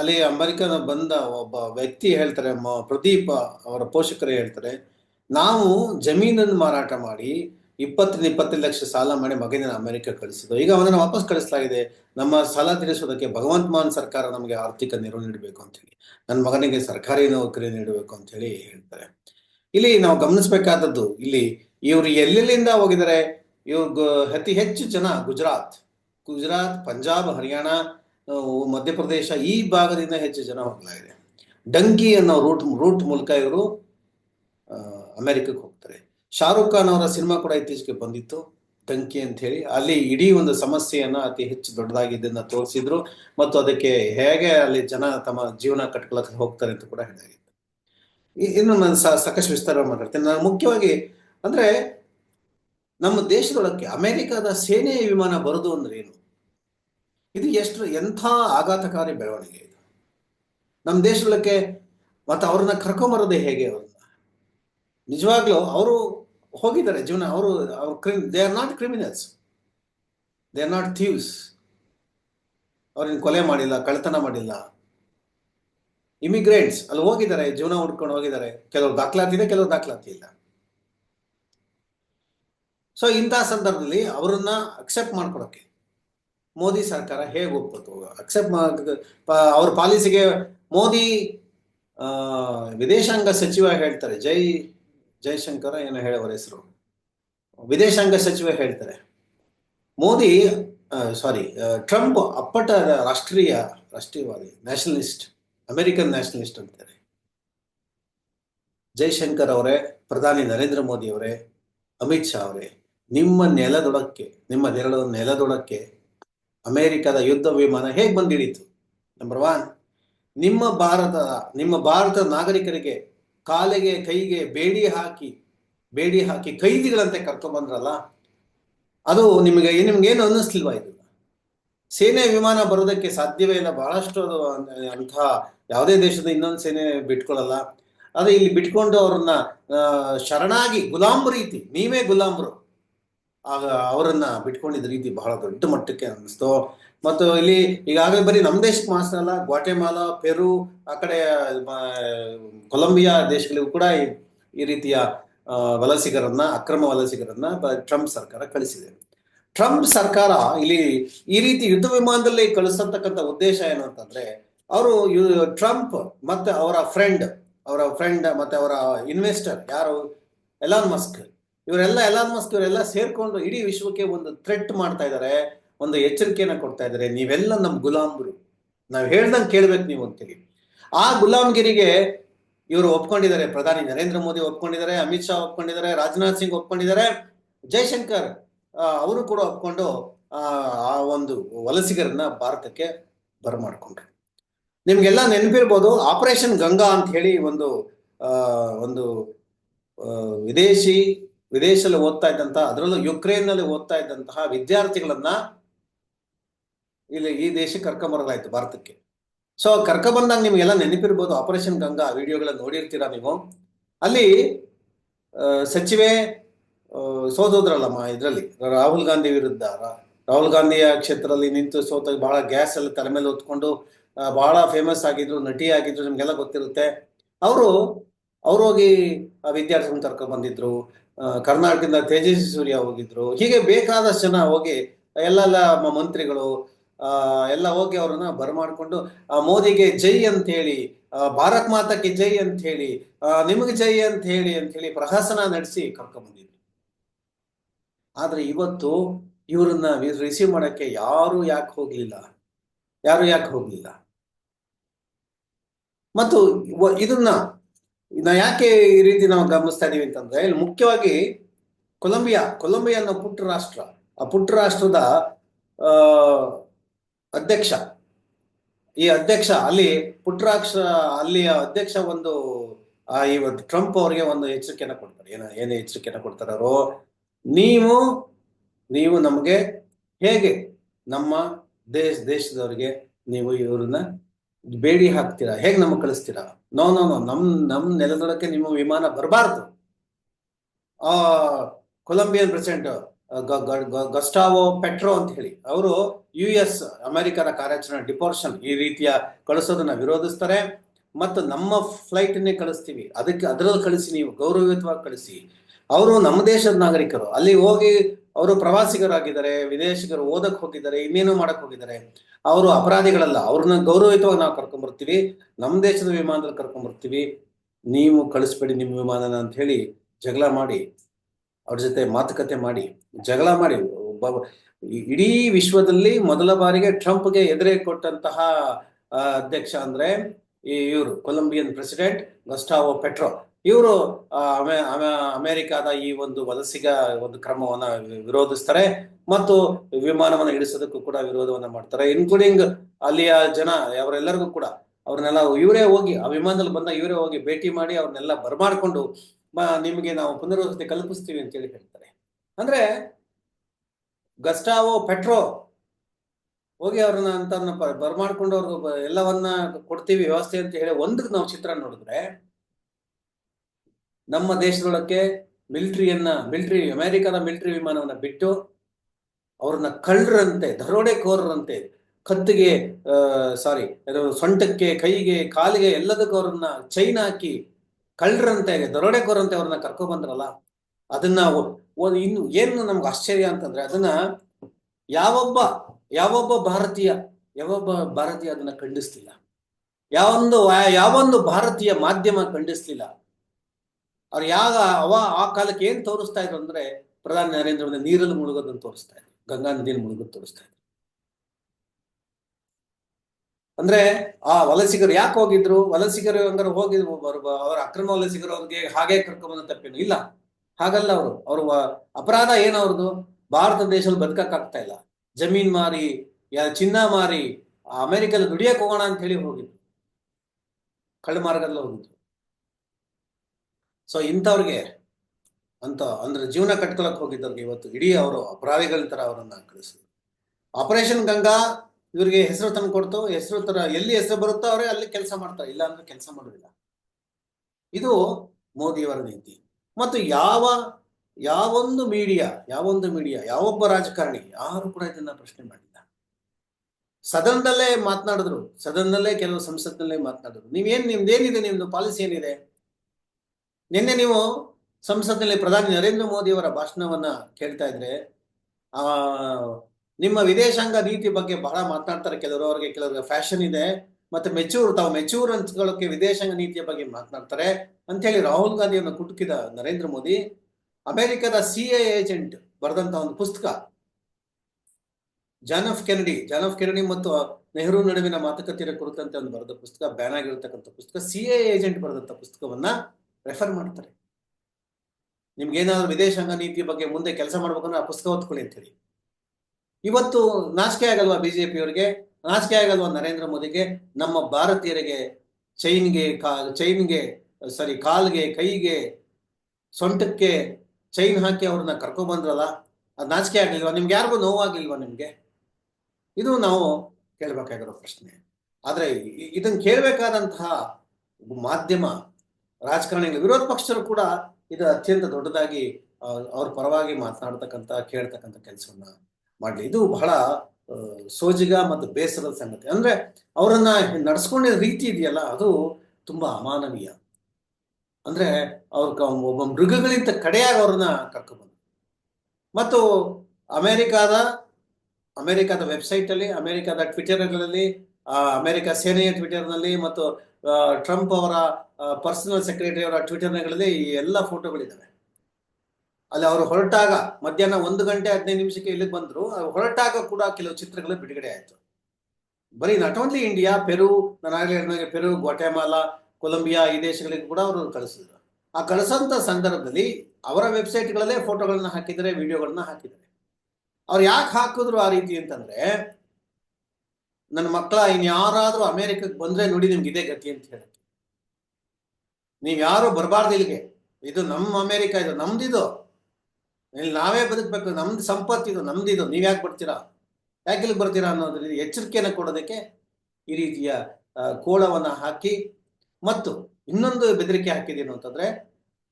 ಅಲ್ಲಿ ಅಮೆರಿಕನ ಬಂದ ಒಬ್ಬ ವ್ಯಕ್ತಿ ಹೇಳ್ತಾರೆ ಪ್ರದೀಪ್ ಅವರ ಪೋಷಕರು ಹೇಳ್ತಾರೆ. ನಾವು ಜಮೀನನ್ನು ಮಾರಾಟ ಮಾಡಿ ಇಪ್ಪತ್ತರಿಂದ ಇಪ್ಪತ್ತೈದು ಲಕ್ಷ ಸಾಲ ಮಾಡಿ ಮಗನ ಅಮೆರಿಕ ಕಳಿಸಿದ್ದು. ಈಗ ಅವನನ್ನು ವಾಪಸ್ ಕಳಿಸಲಾಗಿದೆ. ನಮ್ಮ ಸಾಲ ತೀರಿಸೋದಕ್ಕೆ ಭಗವಂತ ಮಾನ್ ಸರ್ಕಾರ ನಮಗೆ ಆರ್ಥಿಕ ನೆರವು ನೀಡಬೇಕು ಅಂತ ಹೇಳಿ. ನನ್ನ ಮಗನಿಗೆ ಸರ್ಕಾರಿ ನೌಕರಿ ನೀಡಬೇಕು ಅಂತ ಹೇಳಿ ಹೇಳ್ತಾರೆ. ಇಲ್ಲಿ ನಾವು ಗಮನಿಸಬೇಕಾದದ್ದು, ಇಲ್ಲಿ ಇವರು ಎಲ್ಲೆಲ್ಲಿಂದ ಹೋಗಿದ್ದಾರೆ? ಇವ್ರು ಅತಿ ಹೆಚ್ಚು ಜನ ಗುಜರಾತ್. ಗುಜರಾತ್, ಪಂಜಾಬ್, ಹರಿಯಾಣ ಮಧ್ಯಪ್ರದೇಶ ಈ ಭಾಗದಿಂದ ಹೆಚ್ಚು ಜನ ಹೋಗ್ಲಾಗಿದೆ. ಡಂಕಿ ಅನ್ನೋ ರೂಟ್ ರೂಟ್ ಮೂಲಕ ಇವರು ಅಮೆರಿಕಕ್ಕೆ ಹೋಗ್ತಾರೆ. ಶಾರುಖ್ ಖಾನ್ ಅವರ ಸಿನಿಮಾ ಕೂಡ ಇತ್ತೀಚೆಗೆ ಬಂದಿತ್ತು. ಡಂಕಿ ಅಂತ ಹೇಳಿ. ಅಲ್ಲಿ ಇಡೀ ಒಂದು ಸಮಸ್ಯೆಯನ್ನ ಅತಿ ಹೆಚ್ಚು ದೊಡ್ಡದಾಗಿದ್ದನ್ನ ತೋರಿಸಿದ್ರು. ಮತ್ತು ಅದಕ್ಕೆ ಹೇಗೆ ಅಲ್ಲಿ ಜನ ತಮ್ಮ ಜೀವನ ಕಟ್ಕೊಳಕ್ಕೆ ಹೋಗ್ತಾರೆ ಅಂತ ಕೂಡ ಹೇಳಾಗಿತ್ತು ಇನ್ನು ನಾನು ಸಾಕಷ್ಟು ವಿಸ್ತಾರ ಮಾತಾಡ್ತೇನೆ. ನಾನು ಮುಖ್ಯವಾಗಿ ಅಂದ್ರೆ ನಮ್ಮ ದೇಶದೊಳಕ್ಕೆ ಅಮೆರಿಕದ ಸೇನೆಯ ವಿಮಾನ ಬರೋದು ಅಂದ್ರೆ ಏನು? ಇದು ಎಷ್ಟು, ಎಂಥ ಆಘಾತಕಾರಿ ಬೆಳವಣಿಗೆ ಇದು. ನಮ್ಮ ದೇಶದೊಳಕ್ಕೆ ಮತ್ತೆ ಅವ್ರನ್ನ ಕರ್ಕೊಂಬರೋದೇ ಹೇಗೆ ಅವ್ರನ್ನ ನಿಜವಾಗ್ಲೂ ಅವರು ಹೋಗಿದ್ದಾರೆ ಜೀವನ, ಅವರು, ಅವ್ರ crime they are not criminals they are not thieves ಅವ್ರನ್ನ ಕೊಲೆ ಮಾಡಿಲ್ಲ ಕಳ್ತನ ಮಾಡಿಲ್ಲ. ಇಮಿಗ್ರೆಂಟ್ಸ್ ಅಲ್ಲಿ ಹೋಗಿದ್ದಾರೆ, ಜೀವನ ಹುಡ್ಕೊಂಡು ಹೋಗಿದ್ದಾರೆ. ಕೆಲವರು ದಾಖಲಾತಿ ಇದೆ, ಕೆಲವರು ದಾಖಲಾತಿ ಇಲ್ಲ. ಸೊ ಇಂಥ ಸಂದರ್ಭದಲ್ಲಿ ಅವರನ್ನ ಅಕ್ಸೆಪ್ಟ್ ಮಾಡ್ಕೊಳಕ್ಕೆ ಮೋದಿ ಸರ್ಕಾರ ಹೇಗೆ ಹೋಗ್ಬೋದು ಅಕ್ಸೆಪ್ಟ್ ಅವ್ರ ಪಾಲಿಸಿಗೆ ಮೋದಿ ವಿದೇಶಾಂಗ ಸಚಿವ ಹೇಳ್ತಾರೆ, ಜೈ ಜೈಶಂಕರ ಏನೋ ಹೇಳುವರ ಹೆಸರು. ವಿದೇಶಾಂಗ ಸಚಿವ ಹೇಳ್ತಾರೆ. ಮೋದಿ ಸಾರಿ ಟ್ರಂಪ್ ಅಪ್ಪಟ ರಾಷ್ಟ್ರೀಯ, ರಾಷ್ಟ್ರೀಯವಾದಿ, ನ್ಯಾಷನಲಿಸ್ಟ್, ಅಮೆರಿಕನ್ ನ್ಯಾಷನಲಿಸ್ಟ್ ಅಂತಾರೆ. ಜೈಶಂಕರ್ ಅವರೇ, ಪ್ರಧಾನಿ ನರೇಂದ್ರ ಮೋದಿ ಅವರೇ, ಅಮಿತ್ ಶಾ ಅವರೇ, ನಿಮ್ಮ ನೆಲದೊಳಕ್ಕೆ, ನಿಮ್ಮ ನೆರಳ ನೆಲದೊಳಕ್ಕೆ ಅಮೆರಿಕದ ಯುದ್ಧ ವಿಮಾನ ಹೇಗೆ ಬಂದಿಳಿತು? ನಂಬರ್ ಒನ್ ನಿಮ್ಮ ಭಾರತ, ನಿಮ್ಮ ಭಾರತದ ನಾಗರಿಕರಿಗೆ ಕಾಲಿಗೆ, ಕೈಗೆ ಬೇಡಿ ಹಾಕಿ ಬೇಡಿ ಹಾಕಿ ಕೈದಿಗಳಂತೆ ಕರ್ಕೊಂಡ್ಬಂದ್ರಲ್ಲ ಅದು ನಿಮಗೆ ನಿಮ್ಗೇನು ಅನ್ನಿಸ್ಲಿಲ್ವಾ ಇದು? ಸೇನೆ ವಿಮಾನ ಬರೋದಕ್ಕೆ ಸಾಧ್ಯವೇ ಇಲ್ಲ, ಬಹಳಷ್ಟು ಅಂಥ ಯಾವುದೇ ದೇಶದ ಇನ್ನೊಂದು ಸೇನೆ ಬಿಟ್ಕೊಳ್ಳಲ್ಲ ಆದರೆ ಇಲ್ಲಿ ಬಿಟ್ಕೊಂಡು ಅವ್ರನ್ನ ಶರಣಾಗಿ ಗುಲಾಮ್ ರೀತಿ, ನೀವೇ ಗುಲಾಮ್ರು ಆಗ ಅವರನ್ನ ಬಿಟ್ಕೊಂಡಿದ್ದ ರೀತಿ ಬಹಳ ದೊಡ್ಡ ಮಟ್ಟಕ್ಕೆ ಅನ್ನಿಸ್ತು. ಮತ್ತು ಇಲ್ಲಿ ಈಗಾಗಲೇ ಬರೀ ನಮ್ಮ ದೇಶಕ್ಕೆ ಮಾತ್ರ ಅಲ್ಲ, ಗ್ವಾಟೆಮಾಲಾ, ಪೆರು, ಆ ಕಡೆ ಕೊಲಂಬಿಯಾ ದೇಶಗಳಿಗೂ ಕೂಡ ಈ- ರೀತಿಯ ವಲಸಿಗರನ್ನ, ಅಕ್ರಮ ವಲಸಿಗರನ್ನ ಟ್ರಂಪ್ ಸರ್ಕಾರ ಕಳಿಸಿದೆ. ಟ್ರಂಪ್ ಸರ್ಕಾರ ಇಲ್ಲಿ ಈ ರೀತಿ ಯುದ್ಧ ವಿಮಾನದಲ್ಲಿ ಕಳಿಸತಕ್ಕಂಥ ಉದ್ದೇಶ ಏನು ಅಂತಂದ್ರೆ, ಅವರು ಟ್ರಂಪ್ ಮತ್ತೆ ಅವರ ಫ್ರೆಂಡ್ ಅವರ ಫ್ರೆಂಡ್ ಮತ್ತೆ ಅವರ ಇನ್ವೆಸ್ಟರ್ ಯಾರು? Elon Musk. ಇವರೆಲ್ಲ, ಎಲಾನ್ ಮಸ್ಕ್ ಇವರೆಲ್ಲ ಸೇರ್ಕೊಂಡು ಇಡೀ ವಿಶ್ವಕ್ಕೆ ಒಂದು ಥ್ರೆಟ್ ಮಾಡ್ತಾ ಇದ್ದಾರೆ. ಒಂದು ಎಚ್ಚರಿಕೆಯನ್ನ ಕೊಡ್ತಾ ಇದ್ದಾರೆ. ನೀವೆಲ್ಲ ನಮ್ಮ ಗುಲಾಮ್ರು. ನಾವು ಹೇಳ್ದಂಗೆ ಕೇಳ್ಬೇಕು ನೀವು ಅಂತೇಳಿ ಆ ಗುಲಾಮ್ಗಿರಿಗೆ ಇವರು ಒಪ್ಕೊಂಡಿದ್ದಾರೆ. ಪ್ರಧಾನಿ ನರೇಂದ್ರ ಮೋದಿ ಒಪ್ಕೊಂಡಿದ್ದಾರೆ, ಅಮಿತ್ ಶಾ ಒಪ್ಕೊಂಡಿದ್ದಾರೆ, ರಾಜನಾಥ್ ಸಿಂಗ್ ಒಪ್ಕೊಂಡಿದ್ದಾರೆ, ಜೈಶಂಕರ್ ಅವರು ಕೂಡ ಒಪ್ಕೊಂಡು, ಆ ಒಂದು ವಲಸಿಗರನ್ನ ಭಾರತಕ್ಕೆ ಬರಮಾಡ್ಕೊಂಡ್ರು. ನಿಮ್ಗೆಲ್ಲ ನೆನಪಿರ್ಬೋದು, ಆಪರೇಷನ್ ಗಂಗಾ ಅಂತ ಹೇಳಿ ಒಂದು ಒಂದು ವಿದೇಶಿ ವಿದೇಶದಲ್ಲಿ ಓದ್ತಾ ಇದ್ದಂತಹ ಅದರಲ್ಲೂ ಯುಕ್ರೇನ್ನಲ್ಲಿ ಓದ್ತಾ ಇದ್ದಂತಹ ವಿದ್ಯಾರ್ಥಿಗಳನ್ನ ಇಲ್ಲಿ ಈ ದೇಶಕ್ಕೆ ಕರ್ಕೊಂಬರಲಾಯ್ತು ಭಾರತಕ್ಕೆ. ಸೊ ಕರ್ಕೊಂಬಂದಾಗ ನಿಮ್ಗೆಲ್ಲ ನೆನಪಿರ್ಬೋದು ಆಪರೇಷನ್ ಗಂಗಾ ವಿಡಿಯೋಗಳ ನೋಡಿರ್ತೀರಾ ನೀವು? ಅಲ್ಲಿ ಸಚಿವೆ ಸೋತೋದ್ರಲ್ಲಮ್ಮ ಇದರಲ್ಲಿ, ರಾಹುಲ್ ಗಾಂಧಿ ವಿರುದ್ಧ. ರಾಹುಲ್ ಗಾಂಧಿಯ ಕ್ಷೇತ್ರದಲ್ಲಿ ನಿಂತು ಸೋತ, ಬಹಳ ಗ್ಯಾಸ್ ಎಲ್ಲ ತಲೆ ಮೇಲೆ ಹೊತ್ಕೊಂಡು ಬಹಳ ಫೇಮಸ್ ಆಗಿದ್ರು, ನಟಿ ಆಗಿದ್ರು, ನಿಮ್ಗೆಲ್ಲ ಗೊತ್ತಿರುತ್ತೆ. ಅವರು, ಅವ್ರು ಹೋಗಿ ವಿದ್ಯಾರ್ಥಿಗಳನ್ನ ಕರ್ಕೊಂಡ್ ಬಂದಿದ್ರು. ಕರ್ನಾಟಕದಿಂದ ತೇಜಸ್ವಿ ಸೂರ್ಯ ಹೋಗಿದ್ರು. ಹೀಗೆ ಬೇಕಾದಷ್ಟು ಜನ ಹೋಗಿ, ಎಲ್ಲೆಲ್ಲ ಮಂತ್ರಿಗಳು ಎಲ್ಲ ಹೋಗಿ ಅವ್ರನ್ನ ಬರಮಾಡ್ಕೊಂಡು ಮೋದಿಗೆ ಜೈ ಅಂತ ಹೇಳಿ ಭಾರತ್ ಮಾತಕ್ಕೆ ಜೈ ಅಂತ ಹೇಳಿ ನಿಮಗೆ ಜೈ ಅಂತ ಹೇಳಿ ಅಂತ ಹೇಳಿ ಪ್ರಹಸನ ನಡೆಸಿ ಕರ್ಕೊಂಡ್ ಬಂದಿದ್ರು ಆದ್ರೆ ಇವತ್ತು ಇವರನ್ನ ರಿಸೀವ್ ಮಾಡಕ್ಕೆ ಯಾರು ಯಾಕೆ ಹೋಗ್ಲಿಲ್ಲ? ಯಾರು ಯಾಕೆ ಹೋಗ್ಲಿಲ್ಲ? ಮತ್ತು ಇದನ್ನ ಯಾಕೆ ಈ ರೀತಿ ನಾವು ಗಮನಿಸ್ತಾ ಇದೀವಿ ಅಂತಂದ್ರೆ, ಇಲ್ಲಿ ಮುಖ್ಯವಾಗಿ ಕೊಲಂಬಿಯಾ ಕೊಲಂಬಿಯಾ ಅನ್ನೋ ಪುಟ್ಟ ರಾಷ್ಟ್ರ, ಆ ಪುಟ್ಟ ರಾಷ್ಟ್ರದ, ಆ ಅಧ್ಯಕ್ಷ. ಈ ಅಧ್ಯಕ್ಷ ಅಲ್ಲಿ ಪುಟ್ರಾಕ್ಷ, ಅಲ್ಲಿಯ ಅಧ್ಯಕ್ಷ ಒಂದು, ಆ ಇವತ್ತು ಟ್ರಂಪ್ ಅವರಿಗೆ ಒಂದು ಎಚ್ಚರಿಕೆಯನ್ನು ಕೊಡ್ತಾರೆ. ಏನ, ಏನು ಎಚ್ಚರಿಕೆಯನ್ನು ಕೊಡ್ತಾರೆ ಅವರು? ನೀವು ನೀವು ನಮಗೆ ಹೇಗೆ ನಮ್ಮ ದೇಶ, ದೇಶದವರಿಗೆ ನೀವು ಇವ್ರನ್ನ ಬೇಡಿ ಹಾಕ್ತೀರಾ? ಹೇಗೆ ನಮಗೆ ಕಳಿಸ್ತೀರಾ? ನೋ ನೋ ನೋ, ನಮ್ ನಮ್ ನೆಲದೊಳಕ್ಕೆ ನಿಮ್ಮ ವಿಮಾನ ಬರಬಾರ್ದು. ಆ, ಕೊಲಂಬಿಯನ್ ಪ್ರೆಸಿಡೆಂಟ್ ಗಸ್ಟಾವೋ ಪೆಟ್ರೋ ಅಂತ ಹೇಳಿ, ಅವರು ಯು ಎಸ್ ಅಮೆರಿಕದ ಕಾರ್ಯಾಚರಣೆ ಡಿಪೋರ್ಷನ್ ಈ ರೀತಿಯ ಕಳಿಸೋದನ್ನ ವಿರೋಧಿಸ್ತಾರೆ. ಮತ್ತು ನಮ್ಮ ಫ್ಲೈಟನ್ನೇ ಕಳಿಸ್ತೀವಿ. ಅದಕ್ಕೆ ಅದರಲ್ಲಿ ಕಳಿಸಿ ನೀವು ಗೌರವಯುತವಾಗಿ ಕಳಿಸಿ. ಅವರು ನಮ್ಮ ದೇಶದ ನಾಗರಿಕರು. ಅಲ್ಲಿ ಹೋಗಿ ಅವರು ಪ್ರವಾಸಿಗರಾಗಿದ್ದಾರೆ, ವಿದೇಶಿಗರು ಓದಕ್ಕೆ ಹೋಗಿದ್ದಾರೆ, ಇನ್ನೇನು ಮಾಡಕ್ ಹೋಗಿದ್ದಾರೆ. ಅವರು ಅಪರಾಧಿಗಳಲ್ಲ, ಅವ್ರನ್ನ ಗೌರವಯುತವಾಗಿ ನಾವು ಕರ್ಕೊಂಡ್ ಬರ್ತೀವಿ ನಮ್ಮ ದೇಶದ ವಿಮಾನದಲ್ಲಿ ಕರ್ಕೊಂಡ್ ಬರ್ತೀವಿ ನೀವು ಕಳಿಸ್ಬೇಡಿ ನಿಮ್ಮ ವಿಮಾನನ ಅಂತ ಹೇಳಿ ಜಗಳ ಮಾಡಿ, ಅವ್ರ ಜೊತೆ ಮಾತುಕತೆ ಮಾಡಿ ಜಗಳ ಮಾಡಿ, ಒಬ್ಬ ಇಡೀ ವಿಶ್ವದಲ್ಲಿ ಮೊದಲ ಬಾರಿಗೆ ಟ್ರಂಪ್ಗೆ ಎದುರೇ ಕೊಟ್ಟಂತಹ ಅಧ್ಯಕ್ಷ ಅಂದ್ರೆ ಇವರು, ಕೊಲಂಬಿಯನ್ ಪ್ರೆಸಿಡೆಂಟ್ ಗಸ್ಟಾವೋ ಪೆಟ್ರೋ. ಇವರು ಅಮೆರಿಕಾದ ಈ ಒಂದು ವಲಸಿಗ ಒಂದು ಕ್ರಮವನ್ನ ವಿರೋಧಿಸ್ತಾರೆ ಮತ್ತು ವಿಮಾನವನ್ನ ಇಳಿಸೋದಕ್ಕೂ ಕೂಡ ವಿರೋಧವನ್ನ ಮಾಡ್ತಾರೆ ಇನ್ಕ್ಲೂಡಿಂಗ್ ಅಲ್ಲಿಯ ಜನ, ಅವರೆಲ್ಲರಿಗೂ ಕೂಡ. ಅವ್ರನ್ನೆಲ್ಲ ಇವರೇ ಹೋಗಿ, ಆ ವಿಮಾನದಲ್ಲಿ ಬಂದ ಇವರೇ ಹೋಗಿ ಭೇಟಿ ಮಾಡಿ ಅವ್ರನ್ನೆಲ್ಲ ಬರ್ಮಾಡ್ಕೊಂಡು ನಿಮಗೆ ನಾವು ಪುನರ್ವಸತಿ ಕಲ್ಪಿಸ್ತೀವಿ ಅಂತ ಹೇಳಿ ಹೇಳ್ತಾರೆ. ಅಂದ್ರೆ ಗಸ್ಟಾವೋ, ಪೆಟ್ರೋ ಹೋಗಿ ಅವ್ರನ್ನ ಅಂತ ಬರ್ಮಾಡ್ಕೊಂಡು ಅವ್ರಿಗೆ ಎಲ್ಲವನ್ನ ಕೊಡ್ತೀವಿ ವ್ಯವಸ್ಥೆ ಅಂತ ಹೇಳಿ ಒಂದಕ್ಕೆ ನಾವು ಚಿತ್ರ ನೋಡಿದ್ರೆ ನಮ್ಮ ದೇಶದೊಳಕ್ಕೆ ಮಿಲಿಟರಿಯನ್ನ, ಮಿಲಿಟರಿ, ಅಮೆರಿಕದ ಮಿಲಿಟರಿ ವಿಮಾನವನ್ನ ಬಿಟ್ಟು ಅವ್ರನ್ನ ಕಳ್ಳರಂತೆ, ದರೋಡೆಕೋರರಂತೆ, ಕತ್ತಿಗೆ ಸಾರಿ ಸೊಂಟಕ್ಕೆ, ಕೈಗೆ, ಕಾಲಿಗೆ ಎಲ್ಲದಕ್ಕೂ ಅವ್ರನ್ನ ಚೈನ್ ಹಾಕಿ ಕಳ್ಳರಂತೆ, ದರೋಡೆಕೋರಂತೆ ಅವ್ರನ್ನ ಕರ್ಕೊಂಡ್ ಬಂದ್ರಲ್ಲ ಅದನ್ನ ಇನ್ನು ಏನು ನಮ್ಗೆ ಆಶ್ಚರ್ಯ ಅಂತಂದ್ರೆ ಅದನ್ನ ಯಾವೊಬ್ಬ ಯಾವೊಬ್ಬ ಭಾರತೀಯ ಯಾವೊಬ್ಬ ಭಾರತೀಯ ಅದನ್ನ ಖಂಡಿಸ್ಲಿಲ್ಲ. ಯಾವೊಂದು ಯಾವೊಂದು ಭಾರತೀಯ ಮಾಧ್ಯಮ ಖಂಡಿಸ್ಲಿಲ್ಲ. ಅವ್ರು ಯಾವ ಅವ ಆ ಕಾಲಕ್ಕೆ ಏನ್ ತೋರಿಸ್ತಾ ಇದ್ರು ಅಂದ್ರೆ ಪ್ರಧಾನಿ ನರೇಂದ್ರ ಮೋದಿ ನೀರಲ್ಲಿ ಮುಳುಗೋದನ್ನ ತೋರಿಸ್ತಾ ಇದ್ರು, ಗಂಗಾ ನದಿಯಲ್ಲಿ ಮುಳುಗೋದು ತೋರಿಸ್ತಾ ಇದ್ರು. ಅಂದ್ರೆ ಆ ವಲಸಿಗರು ಯಾಕೆ ಹೋಗಿದ್ರು? ವಲಸಿಗರು ಹಂಗಾರೆ ಹೋಗಿದ್ರು ಅವ್ರ ಅಕ್ರಮ ವಲಸಿಗರು ಅವ್ರಿಗೆ ಹಾಗೆ ಕರ್ಕೊಂಬಂದ ತಪ್ಪೇನು ಇಲ್ಲ. ಹಾಗಲ್ಲ ಅವರು. ಅವ್ರ ಅಪರಾಧ ಏನು ಅವ್ರದ್ದು ಭಾರತ ದೇಶದಲ್ಲಿ ಬದುಕಕ್ಕಾಗ್ತಾ ಇಲ್ಲ. ಜಮೀನ್ ಮಾರಿ ಚಿನ್ನ ಮಾರಿ, ಅಮೆರಿಕದಲ್ಲಿ ದುಡಿಯಕ್ಕೆ ಹೋಗೋಣ ಅಂತ ಹೇಳಿ ಹೋಗಿದ್ರು. ಕಳ್ಳ ಮಾರ್ಗದಲ್ಲಿ ಹೋಗಿದ್ರು. ಸೊ ಇಂಥವ್ರಿಗೆ ಅಂತ ಅಂದ್ರೆ ಜೀವನ ಕಟ್ಕೊಳಕ್ ಹೋಗಿದ್ದವ್ರಿಗೆ ಇವತ್ತು ಇಡೀ ಅವರು ಅಪರಾಧಿಗಳ ತರ ಅವರನ್ನ ಕಳಿಸಿದ್ರು ಆಪರೇಷನ್ ಗಂಗಾ ಇವ್ರಿಗೆ ಹೆಸರು ತಂದು ಕೊಡ್ತು. ಹೆಸರು ತರ ಎಲ್ಲಿ ಹೆಸರು ಬರುತ್ತೋ ಅವರೇ ಅಲ್ಲಿ ಕೆಲಸ ಮಾಡ್ತಾರೆ. ಇಲ್ಲ ಅಂದ್ರೆ ಕೆಲಸ ಮಾಡೋದಿಲ್ಲ. ಇದು ಮೋದಿಯವರ ನೀತಿ. ಮತ್ತು ಯಾವ, ಯಾವೊಂದು ಮೀಡಿಯಾ ಯಾವೊಂದು ಮೀಡಿಯಾ ಯಾವೊಬ್ಬ ರಾಜಕಾರಣಿ ಯಾರು ಕೂಡ ಇದನ್ನ ಪ್ರಶ್ನೆ ಮಾಡಿಲ್ಲ. ಸದನದಲ್ಲೇ ಮಾತನಾಡಿದ್ರು, ಸದನದಲ್ಲೇ ಕೆಲವು ಸಂಸತ್ನಲ್ಲೇ ಮಾತನಾಡಿದ್ರು. ನೀವೇನ್, ನಿಮ್ದೇನಿದೆ, ನಿಮ್ದು ಪಾಲಿಸಿ ಏನಿದೆ? ನಿನ್ನೆ ನೀವು ಸಂಸತ್ನಲ್ಲಿ ಪ್ರಧಾನಿ ನರೇಂದ್ರ ಮೋದಿ ಅವರ ಭಾಷಣವನ್ನ ಕೇಳ್ತಾ ಇದ್ರೆ, ಆ, ನಿಮ್ಮ ವಿದೇಶಾಂಗ ನೀತಿ ಬಗ್ಗೆ ಬಹಳ ಮಾತನಾಡ್ತಾರೆ ಕೆಲವರು. ಅವ್ರಿಗೆ ಕೆಲವರಿಗೆ ಫ್ಯಾಷನ್ ಇದೆ. ಮತ್ತೆ ಮೆಚೂರ್ ತಾವು ಮೆಚೂರ್ ಅನ್ಸ್ಕೊಳ್ಳೋಕೆ ವಿದೇಶಾಂಗ ನೀತಿಯ ಬಗ್ಗೆ ಮಾತನಾಡ್ತಾರೆ ಅಂತ ಹೇಳಿ ರಾಹುಲ್ ಗಾಂಧಿಯನ್ನು ಕುಟುಕಿದ ನರೇಂದ್ರ ಮೋದಿ, ಅಮೆರಿಕದ ಸಿ ಎ ಏಜೆಂಟ್ ಬರೆದಂತ ಒಂದು ಪುಸ್ತಕ John F Kennedy John F Kennedy ಮತ್ತು ನೆಹರು ನಡುವಿನ ಮಾತುಕತೆಯ ಕುರಿತಂತೆ ಒಂದು ಬರೆದ ಪುಸ್ತಕ ಬ್ಯಾನ್ ಆಗಿರತಕ್ಕಂಥ ಪುಸ್ತಕ ಸಿ ಎ ಏಜೆಂಟ್ ಬರೆದಂತ ಪುಸ್ತಕವನ್ನ ರೆಫರ್ ಮಾಡ್ತಾರೆ. ನಿಮ್ಗೆ ಏನಾದ್ರು ವಿದೇಶಾಂಗ ನೀತಿಯ ಬಗ್ಗೆ ಮುಂದೆ ಕೆಲಸ ಮಾಡ್ಬೇಕಂದ್ರೆ ಆ ಪುಸ್ತಕ ಓದ್ಕೊಳ್ಳಿ ಅಂತ ಹೇಳಿ. ಇವತ್ತು ನಾಚಿಕೆ ಆಗಲ್ವಾ ಬಿಜೆಪಿಯವರಿಗೆ ನಾಚಿಕೆ ಆಗಲ್ವಾ ನರೇಂದ್ರ ಮೋದಿಗೆ? ನಮ್ಮ ಭಾರತೀಯರಿಗೆ ಚೈನ್ಗೆ ಕಾ, ಚೈನ್ಗೆ ಸಾರಿ ಕಾಲ್ಗೆ, ಕೈಗೆ, ಸೊಂಟಕ್ಕೆ ಚೈನ್ ಹಾಕಿ ಅವ್ರನ್ನ ಕರ್ಕೊಂಡ್ ಬಂದ್ರಲ್ಲ ಅದು ನಾಚಿಕೆ ಆಗ್ಲಿಲ್ವಾ? ನಿಮ್ಗೆ ಯಾರಿಗೂ ನೋವಾಗಿಲ್ವಾ ನಿಮ್ಗೆ? ಇದು ನಾವು ಕೇಳ್ಬೇಕಾಗಿರೋ ಪ್ರಶ್ನೆ. ಆದರೆ ಇದನ್ನು ಕೇಳಬೇಕಾದಂತಹ ಮಾಧ್ಯಮ, ರಾಜಕಾರಣಿಗಳು, ವಿರೋಧ ಪಕ್ಷರು ಕೂಡ ಇದು ಅತ್ಯಂತ ದೊಡ್ಡದಾಗಿ ಅವ್ರ ಪರವಾಗಿ ಮಾತನಾಡ್ತಕ್ಕಂಥ ಕೇಳ್ತಕ್ಕಂಥ ಕೆಲಸವನ್ನ ಮಾಡ್ಲಿ. ಇದು ಬಹಳ ಸೋಜಿಗ ಮತ್ತು ಬೇಸರದ ಸಂಗತಿ. ಅಂದ್ರೆ ಅವರನ್ನ ನಡ್ಸ್ಕೊಂಡಿರೋ ರೀತಿ ಇದೆಯಲ್ಲ, ಅದು ತುಂಬಾ ಅಮಾನವೀಯ. ಅಂದ್ರೆ ಅವ್ರ ಒಬ್ಬ ಮೃಗಗಳಿಂದ ಕಡೆಯಾಗಿ ಅವ್ರನ್ನ ಕರ್ಕೊಂಡ್ಬಂದ್ರು ಮತ್ತು ಅಮೆರಿಕಾದ ಅಮೆರಿಕಾದ ವೆಬ್ಸೈಟ್ ಅಲ್ಲಿ ಅಮೆರಿಕಾದ ಟ್ವಿಟರ್ಗಳಲ್ಲಿ ಅಮೆರಿಕ ಸೇನೆಯ ಟ್ವಿಟರ್ನಲ್ಲಿ ಮತ್ತು ಟ್ರಂಪ್ ಅವರ ಪರ್ಸನಲ್ ಸೆಕ್ರೆಟರಿ ಅವರ ಟ್ವಿಟರ್ಗಳಲ್ಲಿ ಈ ಎಲ್ಲ ಫೋಟೋಗಳಿದ್ದಾವೆ. ಅಲ್ಲಿ ಅವರು ಹೊರಟಾಗ ಮಧ್ಯಾಹ್ನ ಒಂದು ಗಂಟೆ ಹದಿನೈದು ನಿಮಿಷಕ್ಕೆ ಇಲ್ಲಿಗೆ ಬಂದ್ರು ಅವ್ರು ಹೊರಟಾಗ ಕೂಡ ಕೆಲವು ಚಿತ್ರಗಳು ಬಿಡುಗಡೆ ಆಯ್ತು. ಬರೀ ನಾಟ್ ಓನ್ಲಿ ಇಂಡಿಯಾ ಪೆರು ನಾನು ಆಗಲೇ ಹೇಳಿದಾಗೆ ಪೆರು ಗ್ವಾಟೆಮಾಲಾ ಕೊಲಂಬಿಯಾ ಈ ದೇಶಗಳಿಗೆ ಕೂಡ ಅವರು ಕಳಿಸಿದ್ರು. ಆ ಕಳಿಸೋಂಥ ಸಂದರ್ಭದಲ್ಲಿ ಅವರ ವೆಬ್ಸೈಟ್ಗಳಲ್ಲೇ ಫೋಟೋಗಳನ್ನ ಹಾಕಿದರೆ ವಿಡಿಯೋಗಳನ್ನ ಹಾಕಿದ್ದಾರೆ. ಅವ್ರು ಯಾಕೆ ಹಾಕಿದ್ರು ಆ ರೀತಿ ಅಂತಂದ್ರೆ, ನನ್ನ ಮಕ್ಕಳ ಇನ್ಯಾರಾದ್ರೂ ಅಮೇರಿಕಕ್ಕೆ ಬಂದ್ರೆ ನೋಡಿ ನಿಮ್ಗೆ ಇದೇ ಗತಿ ಅಂತ ಹೇಳಿ ನೀವು ಯಾರು ಬರಬಾರ್ದು ಇಲ್ಲಿಗೆ. ಇದು ನಮ್ಮ ಅಮೇರಿಕಾ ಇದು ನಮ್ದಿದು. ಇಲ್ಲಿ ನಾವೇ ಬದುಕಬೇಕು, ನಮ್ದು ಸಂಪತ್ತಿದು ಇದು ನೀವು ಯಾಕೆ ಬರ್ತೀರಾ? ಯಾಕೆ ಇಲ್ಲಿಗೆ ಬರ್ತೀರಾ ಅನ್ನೋದ್ರ ಎಚ್ಚರಿಕೆಯನ್ನು ಕೊಡೋದಕ್ಕೆ ಈ ರೀತಿಯ ಕೋಳವನ್ನು ಹಾಕಿ ಮತ್ತು ಇನ್ನೊಂದು ಬೆದರಿಕೆ ಹಾಕಿದೇನು ಅಂತಂದ್ರೆ,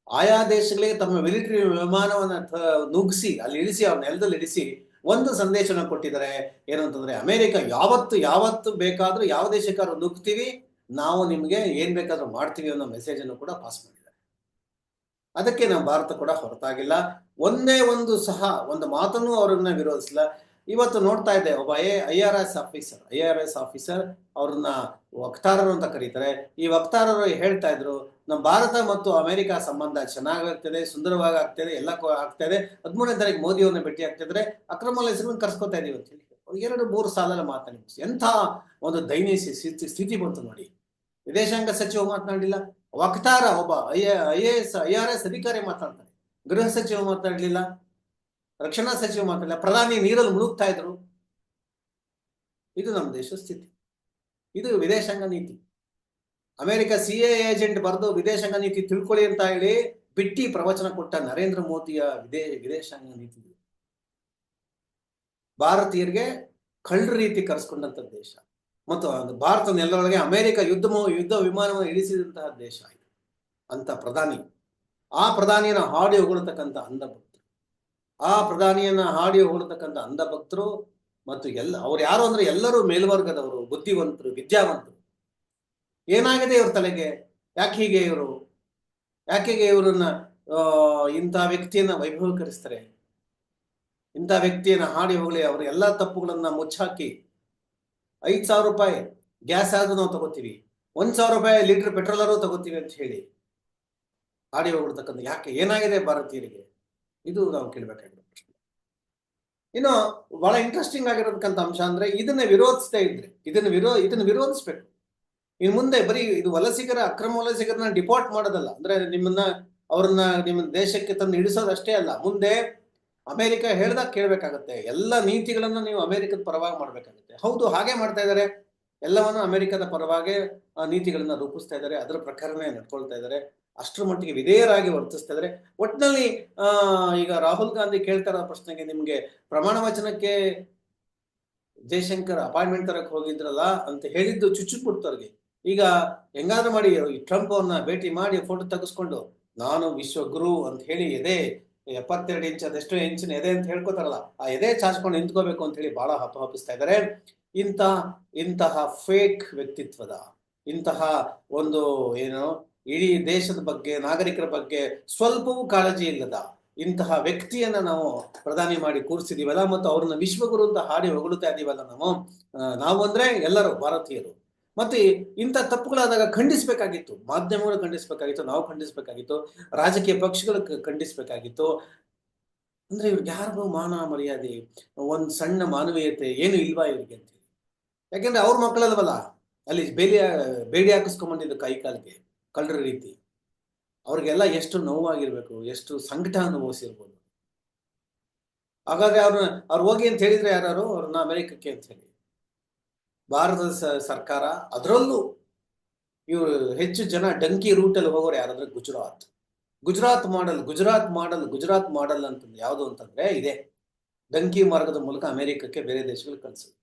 ಆಯಾ ದೇಶಗಳಿಗೆ ತಮ್ಮ ಮಿಲಿಟರಿ ವಿಮಾನವನ್ನ ನುಗ್ಗಿಸಿ, ಅಲ್ಲಿ ಇಳಿಸಿ, ಅವ್ರ ನೆಲದಲ್ಲಿ ಇಳಿಸಿ ಒಂದು ಸಂದೇಶನ ಕೊಟ್ಟಿದ್ದಾರೆ. ಏನು ಅಂತಂದ್ರೆ, ಅಮೆರಿಕ ಯಾವತ್ತು ಯಾವತ್ತು ಬೇಕಾದ್ರೂ ಯಾವ ದೇಶಕ್ಕಾದ್ರೂ ನುಗ್ತೀವಿ ನಾವು ನಿಮಗೆ ಏನ್ ಬೇಕಾದ್ರೂ ಮಾಡ್ತೀವಿ ಅನ್ನೋ ಮೆಸೇಜ್ ಅನ್ನು ಕೂಡ ಪಾಸ್ ಮಾಡಿದ್ದಾರೆ ಅದಕ್ಕೆ ನಮ್ಮ ಭಾರತ ಕೂಡ ಹೊರತಾಗಿಲ್ಲ. ಒಂದೇ ಒಂದು ಸಹ, ಒಂದು ಮಾತನ್ನು ಅವರನ್ನ ವಿರೋಧಿಸಲ್ಲ. ಇವತ್ತು ನೋಡ್ತಾ ಇದ್ದೆ, ಒಬ್ಬ I I R S officer I R S officer ಅವ್ರನ್ನ ವಕ್ತಾರರು ಅಂತ ಕರೀತಾರೆ. ಈ ವಕ್ತಾರರು ಹೇಳ್ತಾ ಇದ್ರು, ನಮ್ಮ ಭಾರತ ಮತ್ತು ಅಮೆರಿಕ ಸಂಬಂಧ ಚೆನ್ನಾಗಾಗ್ತದೆ, ಸುಂದರವಾಗಿ ಆಗ್ತದೆ, ಎಲ್ಲ ಆಗ್ತಾ ಇದೆ ಹದಿಮೂರನೇ ತಾರೀಕು ಮೋದಿ ಅವ್ರನ್ನ ಭೇಟಿ ಆಗ್ತಿದ್ರೆ ಅಕ್ರಮ ಹೆಸರನ್ನು ಕರ್ಸ್ಕೊತಾ ಇದೀವಿ ಅಂತ ಹೇಳಿ ಎರಡು, ಮೂರು ಸಾಲಲ್ಲ ಮಾತಾಡಿ ಎಂಥ ಒಂದು ದೈನ್ಯ ಸ್ಥಿತಿ ಸ್ಥಿತಿ ಬಂತು ನೋಡಿ. ವಿದೇಶಾಂಗ ಸಚಿವ ಮಾತನಾಡಿಲ್ಲ. ವಕ್ತಾರ ಒಬ್ಬ I I S, I R S ಅಧಿಕಾರಿ ಮಾತಾಡ್ತಾರೆ. ಗೃಹ ಸಚಿವ ಮಾತಾಡ್ಲಿಲ್ಲ, ರಕ್ಷಣಾ ಸಚಿವ ಮಾತಾಡಲಿಲ್ಲ, ಪ್ರಧಾನಿ ನೀರಲ್ಲಿ ಮುಳುಗ್ತಾ ಇದ್ರು. ಇದು ನಮ್ಮ ದೇಶದ ಸ್ಥಿತಿ. ಇದು ವಿದೇಶಾಂಗ ನೀತಿ. ಅಮೆರಿಕ ಸಿ ಎ ಏಜೆಂಟ್ ಬರೆದು ವಿದೇಶಾಂಗ ನೀತಿ ತಿಳ್ಕೊಳ್ಳಿ ಅಂತ ಹೇಳಿ ಬಿಟ್ಟಿ ಪ್ರವಚನ ಕೊಟ್ಟ ನರೇಂದ್ರ ಮೋದಿಯ ವಿದೇ, ವಿದೇಶಾಂಗ ನೀತಿ. ಭಾರತೀಯರಿಗೆ ಕಳ್ಳ ರೀತಿ ಕರೆಸ್ಕೊಂಡಂತ ದೇಶ. ಮತ್ತು ಭಾರತ ನೆಲದೊಳಗೆ ಅಮೆರಿಕ ಯುದ್ಧ ಯುದ್ಧ ವಿಮಾನವನ್ನು ಇಳಿಸಿದಂತಹ ದೇಶ ಇದು. ಅಂತ ಪ್ರಧಾನಿ. ಆ ಪ್ರಧಾನಿಯನ್ನ ಹಾಡಿ ಹೊಗಳತಕ್ಕಂಥ ಅಂಧಭಕ್ತರು. ಆ ಪ್ರಧಾನಿಯನ್ನ ಹಾಡಿ ಹೊಗಳತಕ್ಕಂಥ ಅಂಧಭಕ್ತರು ಮತ್ತು ಎಲ್ಲ, ಅವ್ರು ಯಾರು ಅಂದ್ರೆ ಎಲ್ಲರೂ ಮೇಲ್ವರ್ಗದವರು, ಬುದ್ಧಿವಂತರು, ವಿದ್ಯಾವಂತರು. ಏನಾಗಿದೆ ಇವ್ರ ತಲೆಗೆ? ಯಾಕೆ ಹೀಗೆ ಇವರು? ಯಾಕೆ ಇವರನ್ನ ಇಂಥ ವ್ಯಕ್ತಿಯನ್ನ ವೈಭವೀಕರಿಸ್ತಾರೆ? ಇಂಥ ವ್ಯಕ್ತಿಯನ್ನ ಹಾಡಿ ಹೋಗಲಿ ಅವರು ಎಲ್ಲಾ ತಪ್ಪುಗಳನ್ನ ಮುಚ್ಚಾಕಿ ಐದ್ ಸಾವಿರ ರೂಪಾಯಿ ಗ್ಯಾಸ್ ಆದ್ರೂ ನಾವು ತಗೋತೀವಿ. ಒಂದ್ ಸಾವಿರ ರೂಪಾಯಿ ಲೀಟರ್ ಪೆಟ್ರೋಲ್ ಆದ್ರೂ ತಗೋತೀವಿ ಅಂತ ಹೇಳಿ ಆಡಿ ಹೋಗ್ಬಿಡ್ತಕ್ಕಂಥ ಯಾಕೆ? ಏನಾಗಿದೆ ಭಾರತೀಯರಿಗೆ? ಇದು ನಾವು ಕೇಳಬೇಕಾಗಿರೋ ಪ್ರಶ್ನೆ ಇನ್ನು ಬಹಳ ಇಂಟ್ರೆಸ್ಟಿಂಗ್ ಆಗಿರತಕ್ಕಂಥ ಅಂಶ ಅಂದ್ರೆ ಇದನ್ನ ವಿರೋಧಿಸ್ತಾ ಇದ್ರೆ, ಇದನ್ನ ವಿರೋ, ಇದನ್ನ ವಿರೋಧಿಸ್ಬೇಕು. ಇನ್ನು ಮುಂದೆ ಬರೀ ಇದು ವಲಸಿಗರ, ಅಕ್ರಮ ವಲಸಿಗರನ್ನ ಡಿಪೋರ್ಟ್ ಮಾಡೋದಲ್ಲ, ಅಂದ್ರೆ ನಿಮ್ಮನ್ನ, ಅವ್ರನ್ನ ನಿಮ್ಮ ದೇಶಕ್ಕೆ ತಂದು ಇಳಿಸೋದಷ್ಟೇ ಅಲ್ಲ, ಮುಂದೆ ಅಮೆರಿಕ ಹೇಳ್ದಾಗ ಕೇಳಬೇಕಾಗುತ್ತೆ. ಎಲ್ಲ ನೀತಿಗಳನ್ನು ನೀವು ಅಮೆರಿಕದ ಪರವಾಗಿ ಮಾಡಬೇಕಾಗುತ್ತೆ. ಹೌದು, ಹಾಗೆ ಮಾಡ್ತಾ ಇದ್ದಾರೆ ಎಲ್ಲವನ್ನು ಅಮೆರಿಕದ ಪರವಾಗಿ ಆ ನೀತಿಗಳನ್ನ ರೂಪಿಸ್ತಾ ಇದ್ದಾರೆ ಅದರ ಪ್ರಕಾರನೇ ನಡ್ಕೊಳ್ತಾ ಇದ್ದಾರೆ ಅಷ್ಟರ ಮಟ್ಟಿಗೆ ವಿಧೇಯರಾಗಿ ವರ್ತಿಸ್ತಾ ಇದ್ದಾರೆ ಒಟ್ಟಿನಲ್ಲಿ ಈಗ ರಾಹುಲ್ ಗಾಂಧಿ ಕೇಳ್ತಾ ಇರೋ ಪ್ರಶ್ನೆಗೆ ನಿಮ್ಗೆ ಪ್ರಮಾಣ ವಚನಕ್ಕೆ ಜಯಶಂಕರ್ ಅಪಾಯಿಂಟ್ಮೆಂಟ್ ತರಕ್ಕೆ ಹೋಗಿದ್ರಲ್ಲ ಅಂತ ಹೇಳಿದ್ದು ಚುಚ್ಚು ಕೊಡ್ತವ್ರಿಗೆ ಈಗ ಹೆಂಗಾದ್ರೂ ಮಾಡಿ ಟ್ರಂಪ್ ಅವ್ರನ್ನ ಭೇಟಿ ಮಾಡಿ ಫೋಟೋ ತೆಗೆಸ್ಕೊಂಡು, ನಾನು ವಿಶ್ವಗುರು ಅಂತ ಹೇಳಿ ಎದೆ ಎಪ್ಪತ್ತೆರಡು ಇಂಚ್ ಅದೆಷ್ಟೋ ಇಂಚಿನ ಎದೆ ಅಂತ ಹೇಳ್ಕೊತಾರಲ್ಲ, ಆ ಎದೆ ಚಾಚ್ಕೊಂಡು ನಿಂತ್ಕೋಬೇಕು ಅಂತ ಹೇಳಿ ಬಹಳ ಹಪ ಇದ್ದಾರೆ ಇಂಥ, ಇಂತಹ ಫೇಕ್ ವ್ಯಕ್ತಿತ್ವದ, ಇಂತಹ ಒಂದು ಏನು, ಇಡೀ ದೇಶದ ಬಗ್ಗೆ, ನಾಗರಿಕರ ಬಗ್ಗೆ ಸ್ವಲ್ಪವೂ ಕಾಳಜಿ ಇಲ್ಲದ, ಇಂತಹ ವ್ಯಕ್ತಿಯನ್ನ ನಾವು ಪ್ರಧಾನಿ ಮಾಡಿ ಕೂರಿಸಿದೀವಲ್ಲ ಮತ್ತು ಅವ್ರನ್ನ ವಿಶ್ವಗುರು ಅಂತ ಹಾಡಿ ಹೊಗಳುತ್ತಾ ಇದೀವಲ್ಲ ನಾವು ನಾವು ಅಂದ್ರೆ ಎಲ್ಲರೂ ಭಾರತೀಯರು. ಮತ್ತೆ ಇಂಥ ತಪ್ಪುಗಳಾದಾಗ ಖಂಡಿಸಬೇಕಾಗಿತ್ತು. ಮಾಧ್ಯಮಗಳು ಖಂಡಿಸಬೇಕಾಗಿತ್ತು, ನಾವು ಖಂಡಿಸಬೇಕಾಗಿತ್ತು, ರಾಜಕೀಯ ಪಕ್ಷಗಳು ಖಂಡಿಸಬೇಕಾಗಿತ್ತು. ಅಂದ್ರೆ ಇವ್ರಿಗೆ ಯಾರಿಗೂ ಮಾನ ಮರ್ಯಾದೆ, ಒಂದು ಸಣ್ಣ ಮಾನವೀಯತೆ ಏನು ಇಲ್ವಾ ಇವ್ರಿಗೆ ಅಂತ ಯಾಕೆಂದ್ರೆ ಅವ್ರ ಮಕ್ಕಳಲ್ವಲ್ಲ, ಅಲ್ಲಿ ಬೇಲಿ, ಬೇಡಿ ಹಾಕಿಸ್ಕೊಂಡ್ಬಂದಿದ್ದು ಕೈ ಕಾಲಿಗೆ, ಕಳ್ಳರ ರೀತಿ. ಅವ್ರಿಗೆಲ್ಲ ಎಷ್ಟು ನೋವಾಗಿರ್ಬೇಕು, ಎಷ್ಟು ಸಂಕಟ ಅನುಭವಿಸಿರ್ಬೋದು. ಹಾಗಾದ್ರೆ ಅವ್ರನ್ನ, ಅವ್ರು ಹೋಗಿ ಅಂತ ಹೇಳಿದ್ರೆ ಯಾರು ಅವ್ರನ್ನ ಅಮೆರಿಕಕ್ಕೆ ಅಂತ ಹೇಳಿ. ಭಾರತದ ಸರ್ಕಾರ, ಅದರಲ್ಲೂ ಇವರು ಹೆಚ್ಚು ಜನ ಡಂಕಿ ರೂಟಲ್ಲಿ ಹೋಗೋರು ಯಾರಂದ್ರೆ ಗುಜರಾತ್. ಗುಜರಾತ್ ಮಾಡಲ್ ಗುಜರಾತ್ ಮಾಡಲ್ ಗುಜರಾತ್ ಮಾಡಲ್ ಅಂತಂದು ಯಾವುದು ಅಂತಂದ್ರೆ ಇದೆ. ಡಂಕಿ ಮಾರ್ಗದ ಮೂಲಕ ಅಮೆರಿಕಕ್ಕೆ ಬೇರೆ ದೇಶಗಳಿಗೆ ಕಳಿಸೋದು.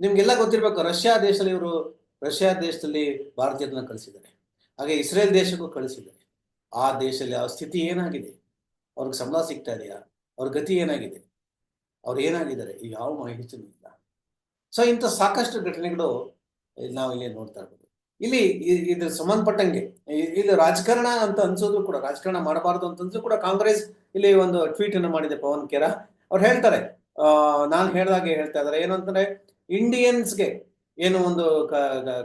ನಿಮ್ಗೆಲ್ಲ ಗೊತ್ತಿರ್ಬೇಕು, ರಷ್ಯಾ ದೇಶದಲ್ಲಿ ಇವರು, ರಷ್ಯಾ ದೇಶದಲ್ಲಿ ಭಾರತೀಯರನ್ನ ಕಳಿಸಿದ್ದಾರೆ. ಹಾಗೆ ಇಸ್ರೇಲ್ ದೇಶಕ್ಕೂ ಕಳಿಸಿದ್ದಾರೆ. ಆ ದೇಶದಲ್ಲಿ ಆ ಸ್ಥಿತಿ ಏನಾಗಿದೆ? ಅವ್ರಿಗೆ ಸಂಬಳ ಸಿಗ್ತಾ ಇದೆಯಾ? ಅವ್ರ ಗತಿ ಏನಾಗಿದೆ? ಅವ್ರು ಏನಾಗಿದ್ದಾರೆ? ಯಾವ ಮಾಹಿತಿನೂ ಇಲ್ಲ. ಸೊ ಇಂಥ ಸಾಕಷ್ಟು ಘಟನೆಗಳು ನಾವು ಇಲ್ಲಿ ನೋಡ್ತಾ ಇರ್ಬೋದು. ಇಲ್ಲಿ ಇದ್ರ ಸಂಬಂಧಪಟ್ಟಂಗೆ ಇದು ರಾಜಕಾರಣ ಅಂತ ಅನ್ಸೋದು ಕೂಡ, ರಾಜಕಾರಣ ಮಾಡಬಾರ್ದು ಅಂತಂದ್ರೂ ಕೂಡ ಕಾಂಗ್ರೆಸ್ ಇಲ್ಲಿ ಒಂದು ಟ್ವೀಟ್ ಅನ್ನು ಮಾಡಿದೆ ಪವನ್ ಕೇರ. ಅವ್ರು ಹೇಳ್ತಾರೆ ನಾನು ಹೇಳ್ದಾಗೆ ಹೇಳ್ತಾ ಇದಾರೆ, ಏನು ಅಂತಂದ್ರೆ, ಇಂಡಿಯನ್ಸ್ಗೆ ಏನು ಒಂದು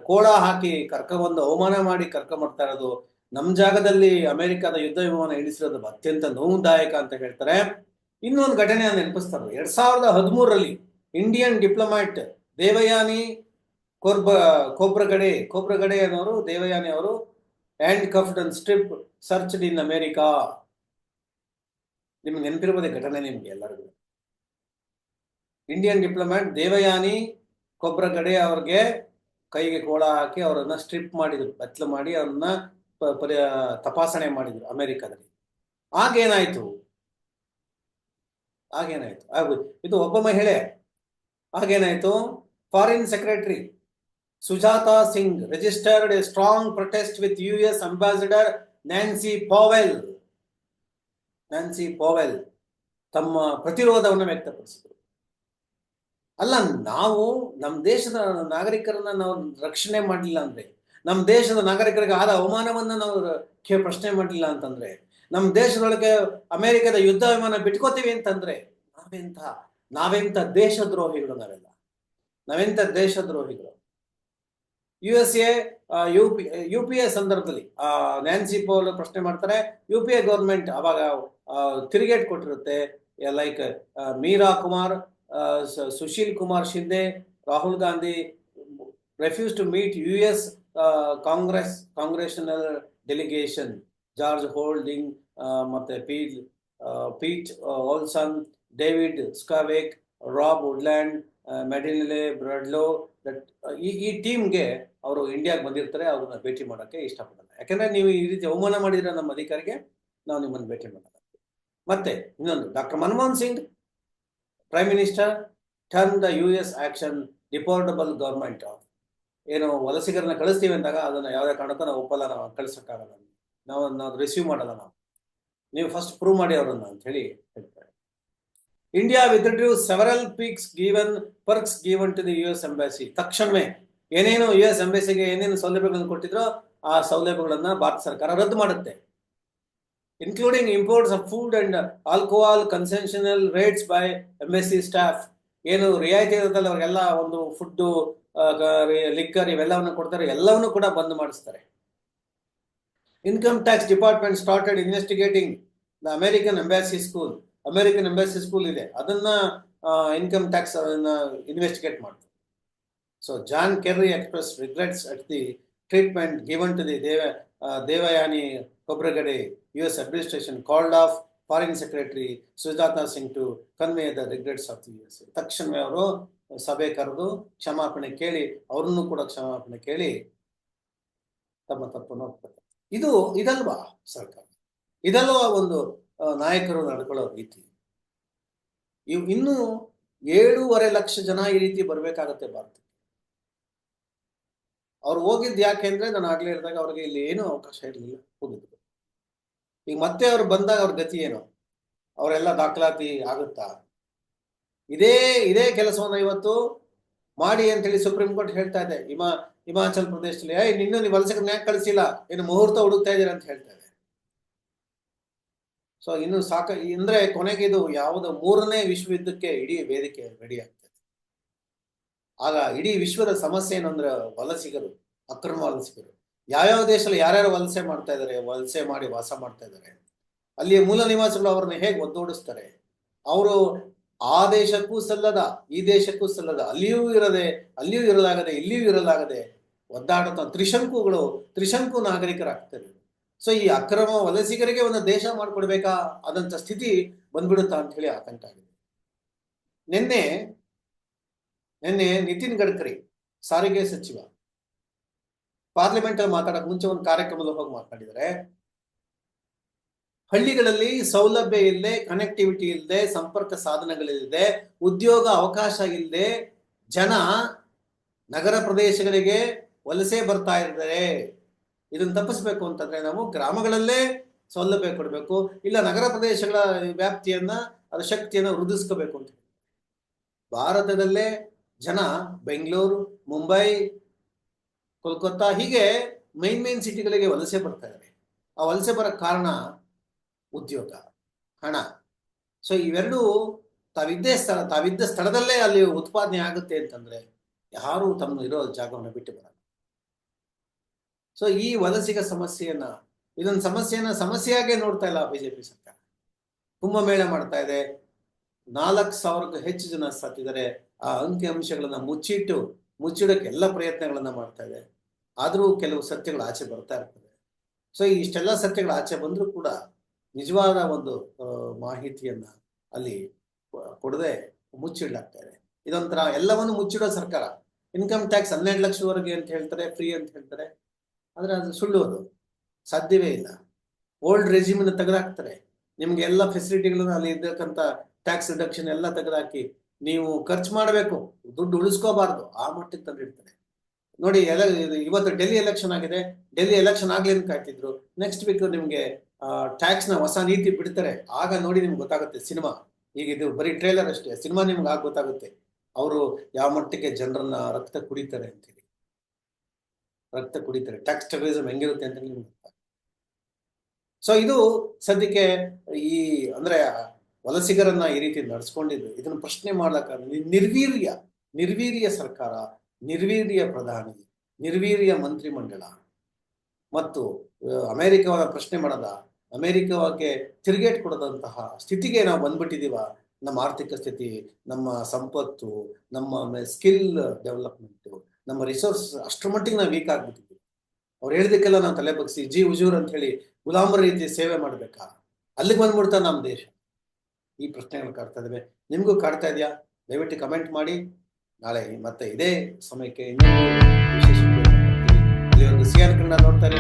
ಕೋಳ ಹಾಕಿ ಕರ್ಕೊಂಬಂದು, ಅವಮಾನ ಮಾಡಿ ಕರ್ಕೊಂಬರ್ತಾ ಇರೋದು ನಮ್ಮ ಜಾಗದಲ್ಲಿ ಅಮೆರಿಕದ ಯುದ್ಧ ವಿಮಾನ ಇಳಿಸಿರೋದು ಅತ್ಯಂತ ನೋವುದಾಯಕ ಅಂತ ಹೇಳ್ತಾರೆ. ಇನ್ನೊಂದು ಘಟನೆ ನೆನಪಿಸ್ತಾರೆ ಎರಡ್ ಸಾವಿರದ ಹದಿಮೂರರಲ್ಲಿ ಇಂಡಿಯನ್ ಡಿಪ್ಲೊಮ್ಯಾಟ್ ದೇವಯಾನಿ ಕೋರ್ಬ ಕೋಬ್ರಗಡೆ ಕೋಬ್ರಗಡೆ ಅನ್ನೋರು, ದೇವಯಾನಿ ಅವರು handcuffed and strip search in America ನಿಮ್ಗೆ ನೆನಪಿರ್ಬೋದೇ ಘಟನೆ ನಿಮ್ಗೆ ಎಲ್ಲರಿಗೂ. ಇಂಡಿಯನ್ ಡಿಪ್ಲೊಮ್ಯಾಟ್ ದೇವಯಾನಿ ಕೊಬ್ರಗಡೆ ಅವ್ರಿಗೆ ಕೈಗೆ ಕೋಳ ಹಾಕಿ ಅವರನ್ನ ಸ್ಟ್ರಿಪ್ ಮಾಡಿದ್ರು ಬತ್ಲು ಮಾಡಿ ಅವ್ರನ್ನ ತಪಾಸಣೆ ಮಾಡಿದ್ರು ಅಮೆರಿಕದಲ್ಲಿ. ಆಗೇನಾಯ್ತು? ಆಗೇನಾಯ್ತು? ಆಗ ಇದು ಒಬ್ಬ ಮಹಿಳೆ. ಆಗೇನಾಯ್ತು? Foreign secretary Sujatha Singh registered a strong protest U S ambassador Nancy Powell Nancy Powell ತಮ್ಮ ಪ್ರತಿರೋಧವನ್ನು ವ್ಯಕ್ತಪಡಿಸಿದರು. ಅಲ್ಲ, ನಾವು ನಮ್ಮ ದೇಶದ ನಾಗರಿಕರನ್ನ ನಾವು ರಕ್ಷಣೆ ಮಾಡಲಿಲ್ಲ ಅಂದ್ರೆ, ನಮ್ಮ ದೇಶದ ನಾಗರಿಕರಿಗೆ ಆದ ಅವಮಾನವನ್ನ ನಾವು ಪ್ರಶ್ನೆ ಮಾಡಲಿಲ್ಲ ಅಂತಂದ್ರೆ, ನಮ್ಮ ದೇಶದೊಳಗೆ ಅಮೆರಿಕದ ಯುದ್ಧ ವಿಮಾನ ಬಿಟ್ಕೋತೀವಿ ಅಂತಂದ್ರೆ, ನಾವೆಂಥ ನಾವೆಂಥ ದೇಶದ್ರೋಹಿಗಳು ನಾವೆಲ್ಲ. ನಾವೆಂತ ದೇಶದ್ರೋಹಿಗಳು? U S A U P U P A ಸಂದರ್ಭದಲ್ಲಿ ನ್ಯಾನ್ಸಿ ಪೋಲ್ ಪ್ರಶ್ನೆ ಮಾಡ್ತಾರೆ ಯು ಪಿ ಎ ಗೌರ್ಮೆಂಟ್ ಅವಾಗ ತಿರುಗೇಟ್ ಕೊಟ್ಟಿರುತ್ತೆ like Meira Kumar Sushil Kumar Shinde Rahul Gandhi refuse to meet U S Congress congressional delegation George Holding ಮತ್ತೆ Pete peach Olson David Schweikert Rob Woodall Madeleine, Bordallo, that ಈ ಈ ಟೀಮ್ಗೆ ಅವರು ಇಂಡಿಯಾಗೆ ಬಂದಿರ್ತಾರೆ, ಅವ್ರನ್ನ ಭೇಟಿ ಮಾಡೋಕ್ಕೆ ಇಷ್ಟಪಡಲ್ಲ. ಯಾಕಂದ್ರೆ ನೀವು ಈ ರೀತಿ ಅವಮಾನ ಮಾಡಿದ್ರೆ ನಮ್ಮ ಅಧಿಕಾರಿಗೆ, ನಾವು ನಿಮ್ಮನ್ನು ಭೇಟಿ ಮಾಡಲ್ಲ ಮತ್ತೆ, ಇನ್ನೊಂದು, doctor Manmohan Singh, prime minister, turn the U S action, deportable government. ಏನು ವಲಸಿಗರನ್ನ ಕಳಿಸ್ತೀವಿ ಅಂದಾಗ ಅದನ್ನು ಯಾವುದೇ ಕಾರಣಕ್ಕೂ ನಾವು ಒಪ್ಪಲ್ಲ, ನಾವು ಕಳಿಸೋಕ್ಕಾಗಲ್ಲ. ನಾವು ನಾವು ರಿಸೀವ್ ಮಾಡಲ್ಲ ನಾವು. ನೀವು ಫಸ್ಟ್ ಪ್ರೂವ್ ಮಾಡಿ ಅವರನ್ನು ಅಂತ ಹೇಳಿ ಹೇಳ್ತಾರೆ. India withdrew several perks given perks given to the U S embassy ತಕ್ಷಣವೇ ಏನೇನು ಯು ಎಸ್ ಎಂಬಾಸಿಗೆ ಏನೇನು ಸೌಲಭ್ಯಗಳನ್ನು ಕೊಟ್ಟಿದ್ರೋ ಆ ಸೌಲಭ್ಯಗಳನ್ನ ಭಾರತ ಸರ್ಕಾರ ರದ್ದು ಮಾಡುತ್ತೆ. Including imports of food and alcohol concessional rates by embassy staff ಏನು ರಿಯಾಯಿತಿ ಇರುತ್ತಲ್ಲ ಅವರೆಲ್ಲ ಒಂದು ಫುಡ್ಡು ಲಿಕ್ಕರ್ ಇವೆಲ್ಲವನ್ನು ಕೊಡ್ತಾರೆ, ಎಲ್ಲವನ್ನು ಕೂಡ ಬಂದ್ ಮಾಡಿಸ್ತಾರೆ. Income tax department started investigating the American embassy school American embassy school ಇದೆ. ಅದನ್ನ ಇನ್ಕಮ್ ಟ್ಯಾಕ್ಸ್ ಅದನ್ನ ಇನ್ವೆಸ್ಟಿಗೇಟ್ ಮಾಡ್ತಾರೆ. So John Kerry expresses regrets at the treatment given to the ದೇವ Devyani Khobragade U S administration called off foreign secretary Sujatha Singh to convey the regrets of the U S ತಕ್ಷಣವೇ ಅವರು ಸಭೆ ಕರೆದು ಕ್ಷಮಾಪಣೆ ಕೇಳಿ, ಅವ್ರನ್ನು ಕೂಡ ಕ್ಷಮಾಪಣೆ ಕೇಳಿ ತಮ್ಮ ತಪ್ಪನ್ನು ಒಪ್ಕೊತಾರೆ ಇದು ಇದಲ್ವಾ ಸರ್ಕಾರ? ಇದಲ್ವಾ ಒಂದು ನಾಯಕರು ನಡ್ಕೊಳ್ಳೋ ರೀತಿ. ಇವ್ ಇನ್ನು ಏಳೂವರೆ ಲಕ್ಷ ಜನ ಈ ರೀತಿ ಬರ್ಬೇಕಾಗತ್ತೆ ಭಾರತ ಅವ್ರು ಹೋಗಿದ್ದು ಯಾಕೆ ಅಂದ್ರೆ ನಾನು ಆಗ್ಲೇ ಇರ್ದಾಗ ಅವ್ರಿಗೆ ಇಲ್ಲಿ ಏನೂ ಅವಕಾಶ ಇರಲಿಲ್ಲ ಹೋಗಿದ್ರು ಈಗ ಮತ್ತೆ ಅವ್ರು ಬಂದಾಗ ಅವ್ರ ಗತಿ ಏನು? ಅವರೆಲ್ಲ ದಾಖಲಾತಿ ಆಗುತ್ತಾ? ಇದೇ ಇದೇ ಕೆಲಸವನ್ನ ಇವತ್ತು ಮಾಡಿ ಅಂತೇಳಿ ಸುಪ್ರೀಂ ಕೋರ್ಟ್ ಹೇಳ್ತಾ ಇದೆ. ಹಿಮಾ, ಹಿಮಾಚಲ್ ಪ್ರದೇಶದಲ್ಲಿ, ಏಯ್ ನಿನ್ನೂ ನೀವು ವಲಸೆಗೆ ಯಾಕೆ ಕಳಿಸಿಲ್ಲ? ಏನು ಮುಹೂರ್ತ ಹುಡುಕ್ತಾ ಇದ್ದೀರಾ? ಅಂತ ಹೇಳ್ತಾ ಇದೆ. ಸೊ ಇನ್ನು ಸಾಕ, ಅಂದ್ರೆ ಕೊನೆಗೆ ಇದು ಯಾವುದೋ ಮೂರನೇ ವಿಶ್ವಯುದ್ಧಕ್ಕೆ ಇಡೀ ವೇದಿಕೆ ರೆಡಿ ಆಗ್ತದೆ. ಆಗ ಇಡೀ ವಿಶ್ವದ ಸಮಸ್ಯೆ ಏನಂದ್ರೆ ವಲಸಿಗರು ಅಕ್ರಮ ವಲಸಿಗರು. ಯಾವ್ಯಾವ ದೇಶದಲ್ಲಿ ಯಾರ್ಯಾರು ವಲಸೆ ಮಾಡ್ತಾ ಇದ್ದಾರೆ, ವಲಸೆ ಮಾಡಿ ವಾಸ ಮಾಡ್ತಾ ಇದ್ದಾರೆ. ಅಲ್ಲಿಯ ಮೂಲ ನಿವಾಸಿಗಳು ಅವ್ರನ್ನ ಹೇಗೆ ಒದ್ದೋಡಿಸ್ತಾರೆ? ಅವರು ಆ ದೇಶಕ್ಕೂ ಸಲ್ಲದ, ಈ ದೇಶಕ್ಕೂ ಸಲ್ಲದ, ಅಲ್ಲಿಯೂ ಇರದೆ, ಅಲ್ಲಿಯೂ ಇರಲಾಗದೆ, ಇಲ್ಲಿಯೂ ಇರಲಾಗದೆ ಒದ್ದಾಡುತ್ತ, ತ್ರಿಶಂಕುಗಳು, ತ್ರಿಶಂಕು ನಾಗರಿಕರಾಗ್ತಾರೆ. ಸೊ ಈ ಅಕ್ರಮ ವಲಸಿಗರಿಗೆ ಒಂದು ದೇಶ ಮಾಡಿಕೊಡ್ಬೇಕಾ ಆದಂತ ಸ್ಥಿತಿ ಬಂದ್ಬಿಡುತ್ತಾ ಅಂತ ಹೇಳಿ ಆತಂಕ ಆಗಿದೆ. ನಿನ್ನೆ ನಿನ್ನೆ ನಿತಿನ್ ಗಡ್ಕರಿ, ಸಾರಿಗೆ ಸಚಿವ ಪಾರ್ಲಿಮೆಂಟ್ ಅಲ್ಲಿ ಮಾತಾಡಕ್ ಮುಂಚೆ ಒಂದು ಕಾರ್ಯಕ್ರಮದಲ್ಲಿ ಹೋಗಿ ಮಾತಾಡಿದರೆ ಹಳ್ಳಿಗಳಲ್ಲಿ ಸೌಲಭ್ಯ ಇಲ್ಲದೆ ಕನೆಕ್ಟಿವಿಟಿ ಇಲ್ಲದೆ, ಸಂಪರ್ಕ ಸಾಧನಗಳಿಲ್ಲದೆ, ಉದ್ಯೋಗ ಅವಕಾಶ ಇಲ್ಲದೆ ಜನ ನಗರ ಪ್ರದೇಶಗಳಿಗೆ ವಲಸೆ ಬರ್ತಾ ಇದ್ದಾರೆ. ಇದನ್ನ ತಪ್ಪಿಸ್ಬೇಕು ಅಂತಂದ್ರೆ ನಾವು ಗ್ರಾಮಗಳಲ್ಲೇ ಸೌಲಭ್ಯ ಕೊಡಬೇಕು, ಇಲ್ಲ ನಗರ ಪ್ರದೇಶಗಳ ವ್ಯಾಪ್ತಿಯನ್ನ, ಅದರ ಶಕ್ತಿಯನ್ನು ವೃದ್ಧಿಸ್ಕೋಬೇಕು ಅಂತ. ಭಾರತದಲ್ಲೇ ಜನ ಬೆಂಗಳೂರು, ಮುಂಬೈ, ಕೋಲ್ಕತ್ತಾ ಹೀಗೆ ಮೈನ್ ಮೈನ್ ಸಿಟಿಗಳಿಗೆ ವಲಸೆ ಬರ್ತಾ ಇದ್ದಾರೆ ಆ ವಲಸೆ ಬರೋ ಕಾರಣ ಉದ್ಯೋಗ, ಹಣ. ಸೊ ಇವೆರಡು ತಾವಿದ್ದೇ ಸ್ಥಳ, ತಾವಿದ್ದ ಸ್ಥಳದಲ್ಲೇ ಅಲ್ಲಿ ಉತ್ಪಾದನೆ ಆಗುತ್ತೆ ಅಂತಂದ್ರೆ ಯಾರು ತಮ್ಮ ಇರೋ ಜಾಗವನ್ನು ಬಿಟ್ಟು ಬರಲ್ಲ. ಸೊ ಈ ವಲಸಿಗ ಸಮಸ್ಯೆಯನ್ನ, ಇದೊಂದು ಸಮಸ್ಯೆಯನ್ನ ಸಮಸ್ಯೆಯಾಗೆ ನೋಡ್ತಾ ಇಲ್ಲ ಬಿಜೆಪಿ ಸರ್ಕಾರ. ಕುಂಭಮೇಳ ಮಾಡ್ತಾ ಇದೆ. ನಾಲ್ಕು ಸಾವಿರಕ್ಕೂ ಹೆಚ್ಚು ಜನ ಸತ್ತಿದ್ದಾರೆ. ಆ ಅಂಕಿ ಅಂಶಗಳನ್ನ ಮುಚ್ಚಿಟ್ಟು ಮುಚ್ಚಿಡಕ್ಕೆ ಎಲ್ಲ ಪ್ರಯತ್ನಗಳನ್ನ ಮಾಡ್ತಾ ಇದೆ. ಆದರೂ ಕೆಲವು ಸತ್ಯಗಳು ಆಚೆ ಬರ್ತಾ ಇರ್ತದೆ. ಸೊ ಇಷ್ಟೆಲ್ಲ ಸತ್ಯಗಳು ಆಚೆ ಬಂದರೂ ಕೂಡ ನಿಜವಾದ ಒಂದು ಮಾಹಿತಿಯನ್ನ ಅಲ್ಲಿ ಕೊಡದೆ ಮುಚ್ಚಿಡ್ಲಾಗ್ತಾ ಇದೆ. ಇದೊಂಥರ ಎಲ್ಲವನ್ನು ಮುಚ್ಚಿಡೋ ಸರ್ಕಾರ. ಇನ್ಕಮ್ ಟ್ಯಾಕ್ಸ್ ಹನ್ನೆರಡು ಲಕ್ಷವರೆಗೆ ಅಂತ ಹೇಳ್ತಾರೆ ಫ್ರೀ ಅಂತ ಹೇಳ್ತಾರೆ. ಆದ್ರೆ ಅದು ಸುಳ್ಳು ಅದು ಸಾಧ್ಯವೇ ಇಲ್ಲ. ಓಲ್ಡ್ ರೆಜಿಮನ್ನ ತೆಗೆದಾಕ್ತಾರೆ. ನಿಮ್ಗೆ ಎಲ್ಲ ಫೆಸಿಲಿಟಿಗಳನ್ನು ಅಲ್ಲಿ ಇದ್ದಕ್ಕಂಥ ಟ್ಯಾಕ್ಸ್ ರಿಡಕ್ಷನ್ ಎಲ್ಲ ತೆಗೆದಾಕಿ ನೀವು ಖರ್ಚು ಮಾಡಬೇಕು. ದುಡ್ಡು ಉಳಿಸ್ಕೋಬಾರ್ದು. ಆ ಮಟ್ಟಕ್ಕೆ ತಂದಿರ್ತಾರೆ ನೋಡಿ ಎಲ್ಲ ಇವತ್ತು ಡೆಲ್ಲಿ ಎಲೆಕ್ಷನ್ ಆಗಿದೆ. ಡೆಲ್ಲಿ ಎಲೆಕ್ಷನ್ ಆಗಲಿ ಅಂತ ಕಾಯ್ತಿದ್ರು. ನೆಕ್ಸ್ಟ್ ವೀಕ್ ನಿಮಗೆ ಟ್ಯಾಕ್ಸ್ನ ಹೊಸ ನೀತಿ ಬಿಡ್ತಾರೆ. ಆಗ ನೋಡಿ ನಿಮ್ಗೆ ಗೊತ್ತಾಗುತ್ತೆ ಸಿನಿಮಾ. ಈಗ ಇದು ಬರೀ ಟ್ರೇಲರ್ ಅಷ್ಟೇ. ಸಿನಿಮಾ ನಿಮ್ಗೆ ಆಗ ಗೊತ್ತಾಗುತ್ತೆ. ಅವರು ಯಾವ ಮಟ್ಟಕ್ಕೆ ಜನರನ್ನ ರಕ್ತ ಕುಡಿತಾರೆ ಅಂತೇಳಿ ರಕ್ತ ಕುಡಿತಾರೆ. ಟ್ಯಾಕ್ಸ್ ಟೆರರಿಸಮ್ ಹೆಂಗಿರುತ್ತೆ ಅಂತ ನಿಮ್ಗೆ ಸೊ ಇದು ಸದ್ಯಕ್ಕೆ ಈ, ಅಂದ್ರೆ ವಲಸಿಗರನ್ನ ಈ ರೀತಿ ನಡೆಸ್ಕೊಂಡಿದ್ದು, ಇದನ್ನ ಪ್ರಶ್ನೆ ಮಾಡ್ಲಕ್ಕ ನಿ- ನಿರ್ವೀರ್ಯ ನಿರ್ವೀರ್ಯ ಸರ್ಕಾರ, ನಿರ್ವೀರ್ಯ ಪ್ರಧಾನಿ, ನಿರ್ವೀರ್ಯ ಮಂತ್ರಿಮಂಡಲ, ಮತ್ತು ಅಮೆರಿಕವನ್ನ ಪ್ರಶ್ನೆ ಮಾಡದ ಅಮೆರಿಕಕ್ಕೆ ತಿರುಗೇಟ್ ಕೊಡದಂತಹ ಸ್ಥಿತಿಗೆ ನಾವು ಬಂದ್ಬಿಟ್ಟಿದೀವ, ನಮ್ಮ ಆರ್ಥಿಕ ಸ್ಥಿತಿ, ನಮ್ಮ ಸಂಪತ್ತು, ನಮ್ಮ ಸ್ಕಿಲ್ ಡೆವಲಪ್ಮೆಂಟ್ ನಮ್ಮ ರಿಸೋರ್ಸ್ ಅಷ್ಟರ ಮಟ್ಟಿಗೆ ನಾವು ವೀಕ್ ಆಗ್ಬಿಟ್ಟಿದ್ವಿ ಅವ್ರು ಹೇಳಿದಕ್ಕೆಲ್ಲ ನಾವು ತಲೆ ಬಗ್ಸಿ, ಜಿ ಹುಜೂರ್ ಅಂತ ಹೇಳಿ ಗುಲಾಮರ ರೀತಿ ಸೇವೆ ಮಾಡ್ಬೇಕಾ? ಅಲ್ಲಿಗೆ ಬಂದ್ಬಿಡ್ತಾ ನಮ್ಮ ದೇಶ. ಈ ಪ್ರಶ್ನೆಗಳು ಕಾಡ್ತಾ ಇದ್ದಾವೆ ನಿಮಗೂ ಕಾಡ್ತಾ ಇದೆಯಾ? ದಯವಿಟ್ಟು ಕಮೆಂಟ್ ಮಾಡಿ. ನಾಳೆ ಮತ್ತೆ ಇದೇ ಸಮಯಕ್ಕೆ ಇನ್ನೊಂದು ವಿಶೇಷ video ಮಾಡ್ತೀನಿ. ಸಿ ಆರ್ ಕನ್ನಡ ನೋಡ್ತಾರೆ.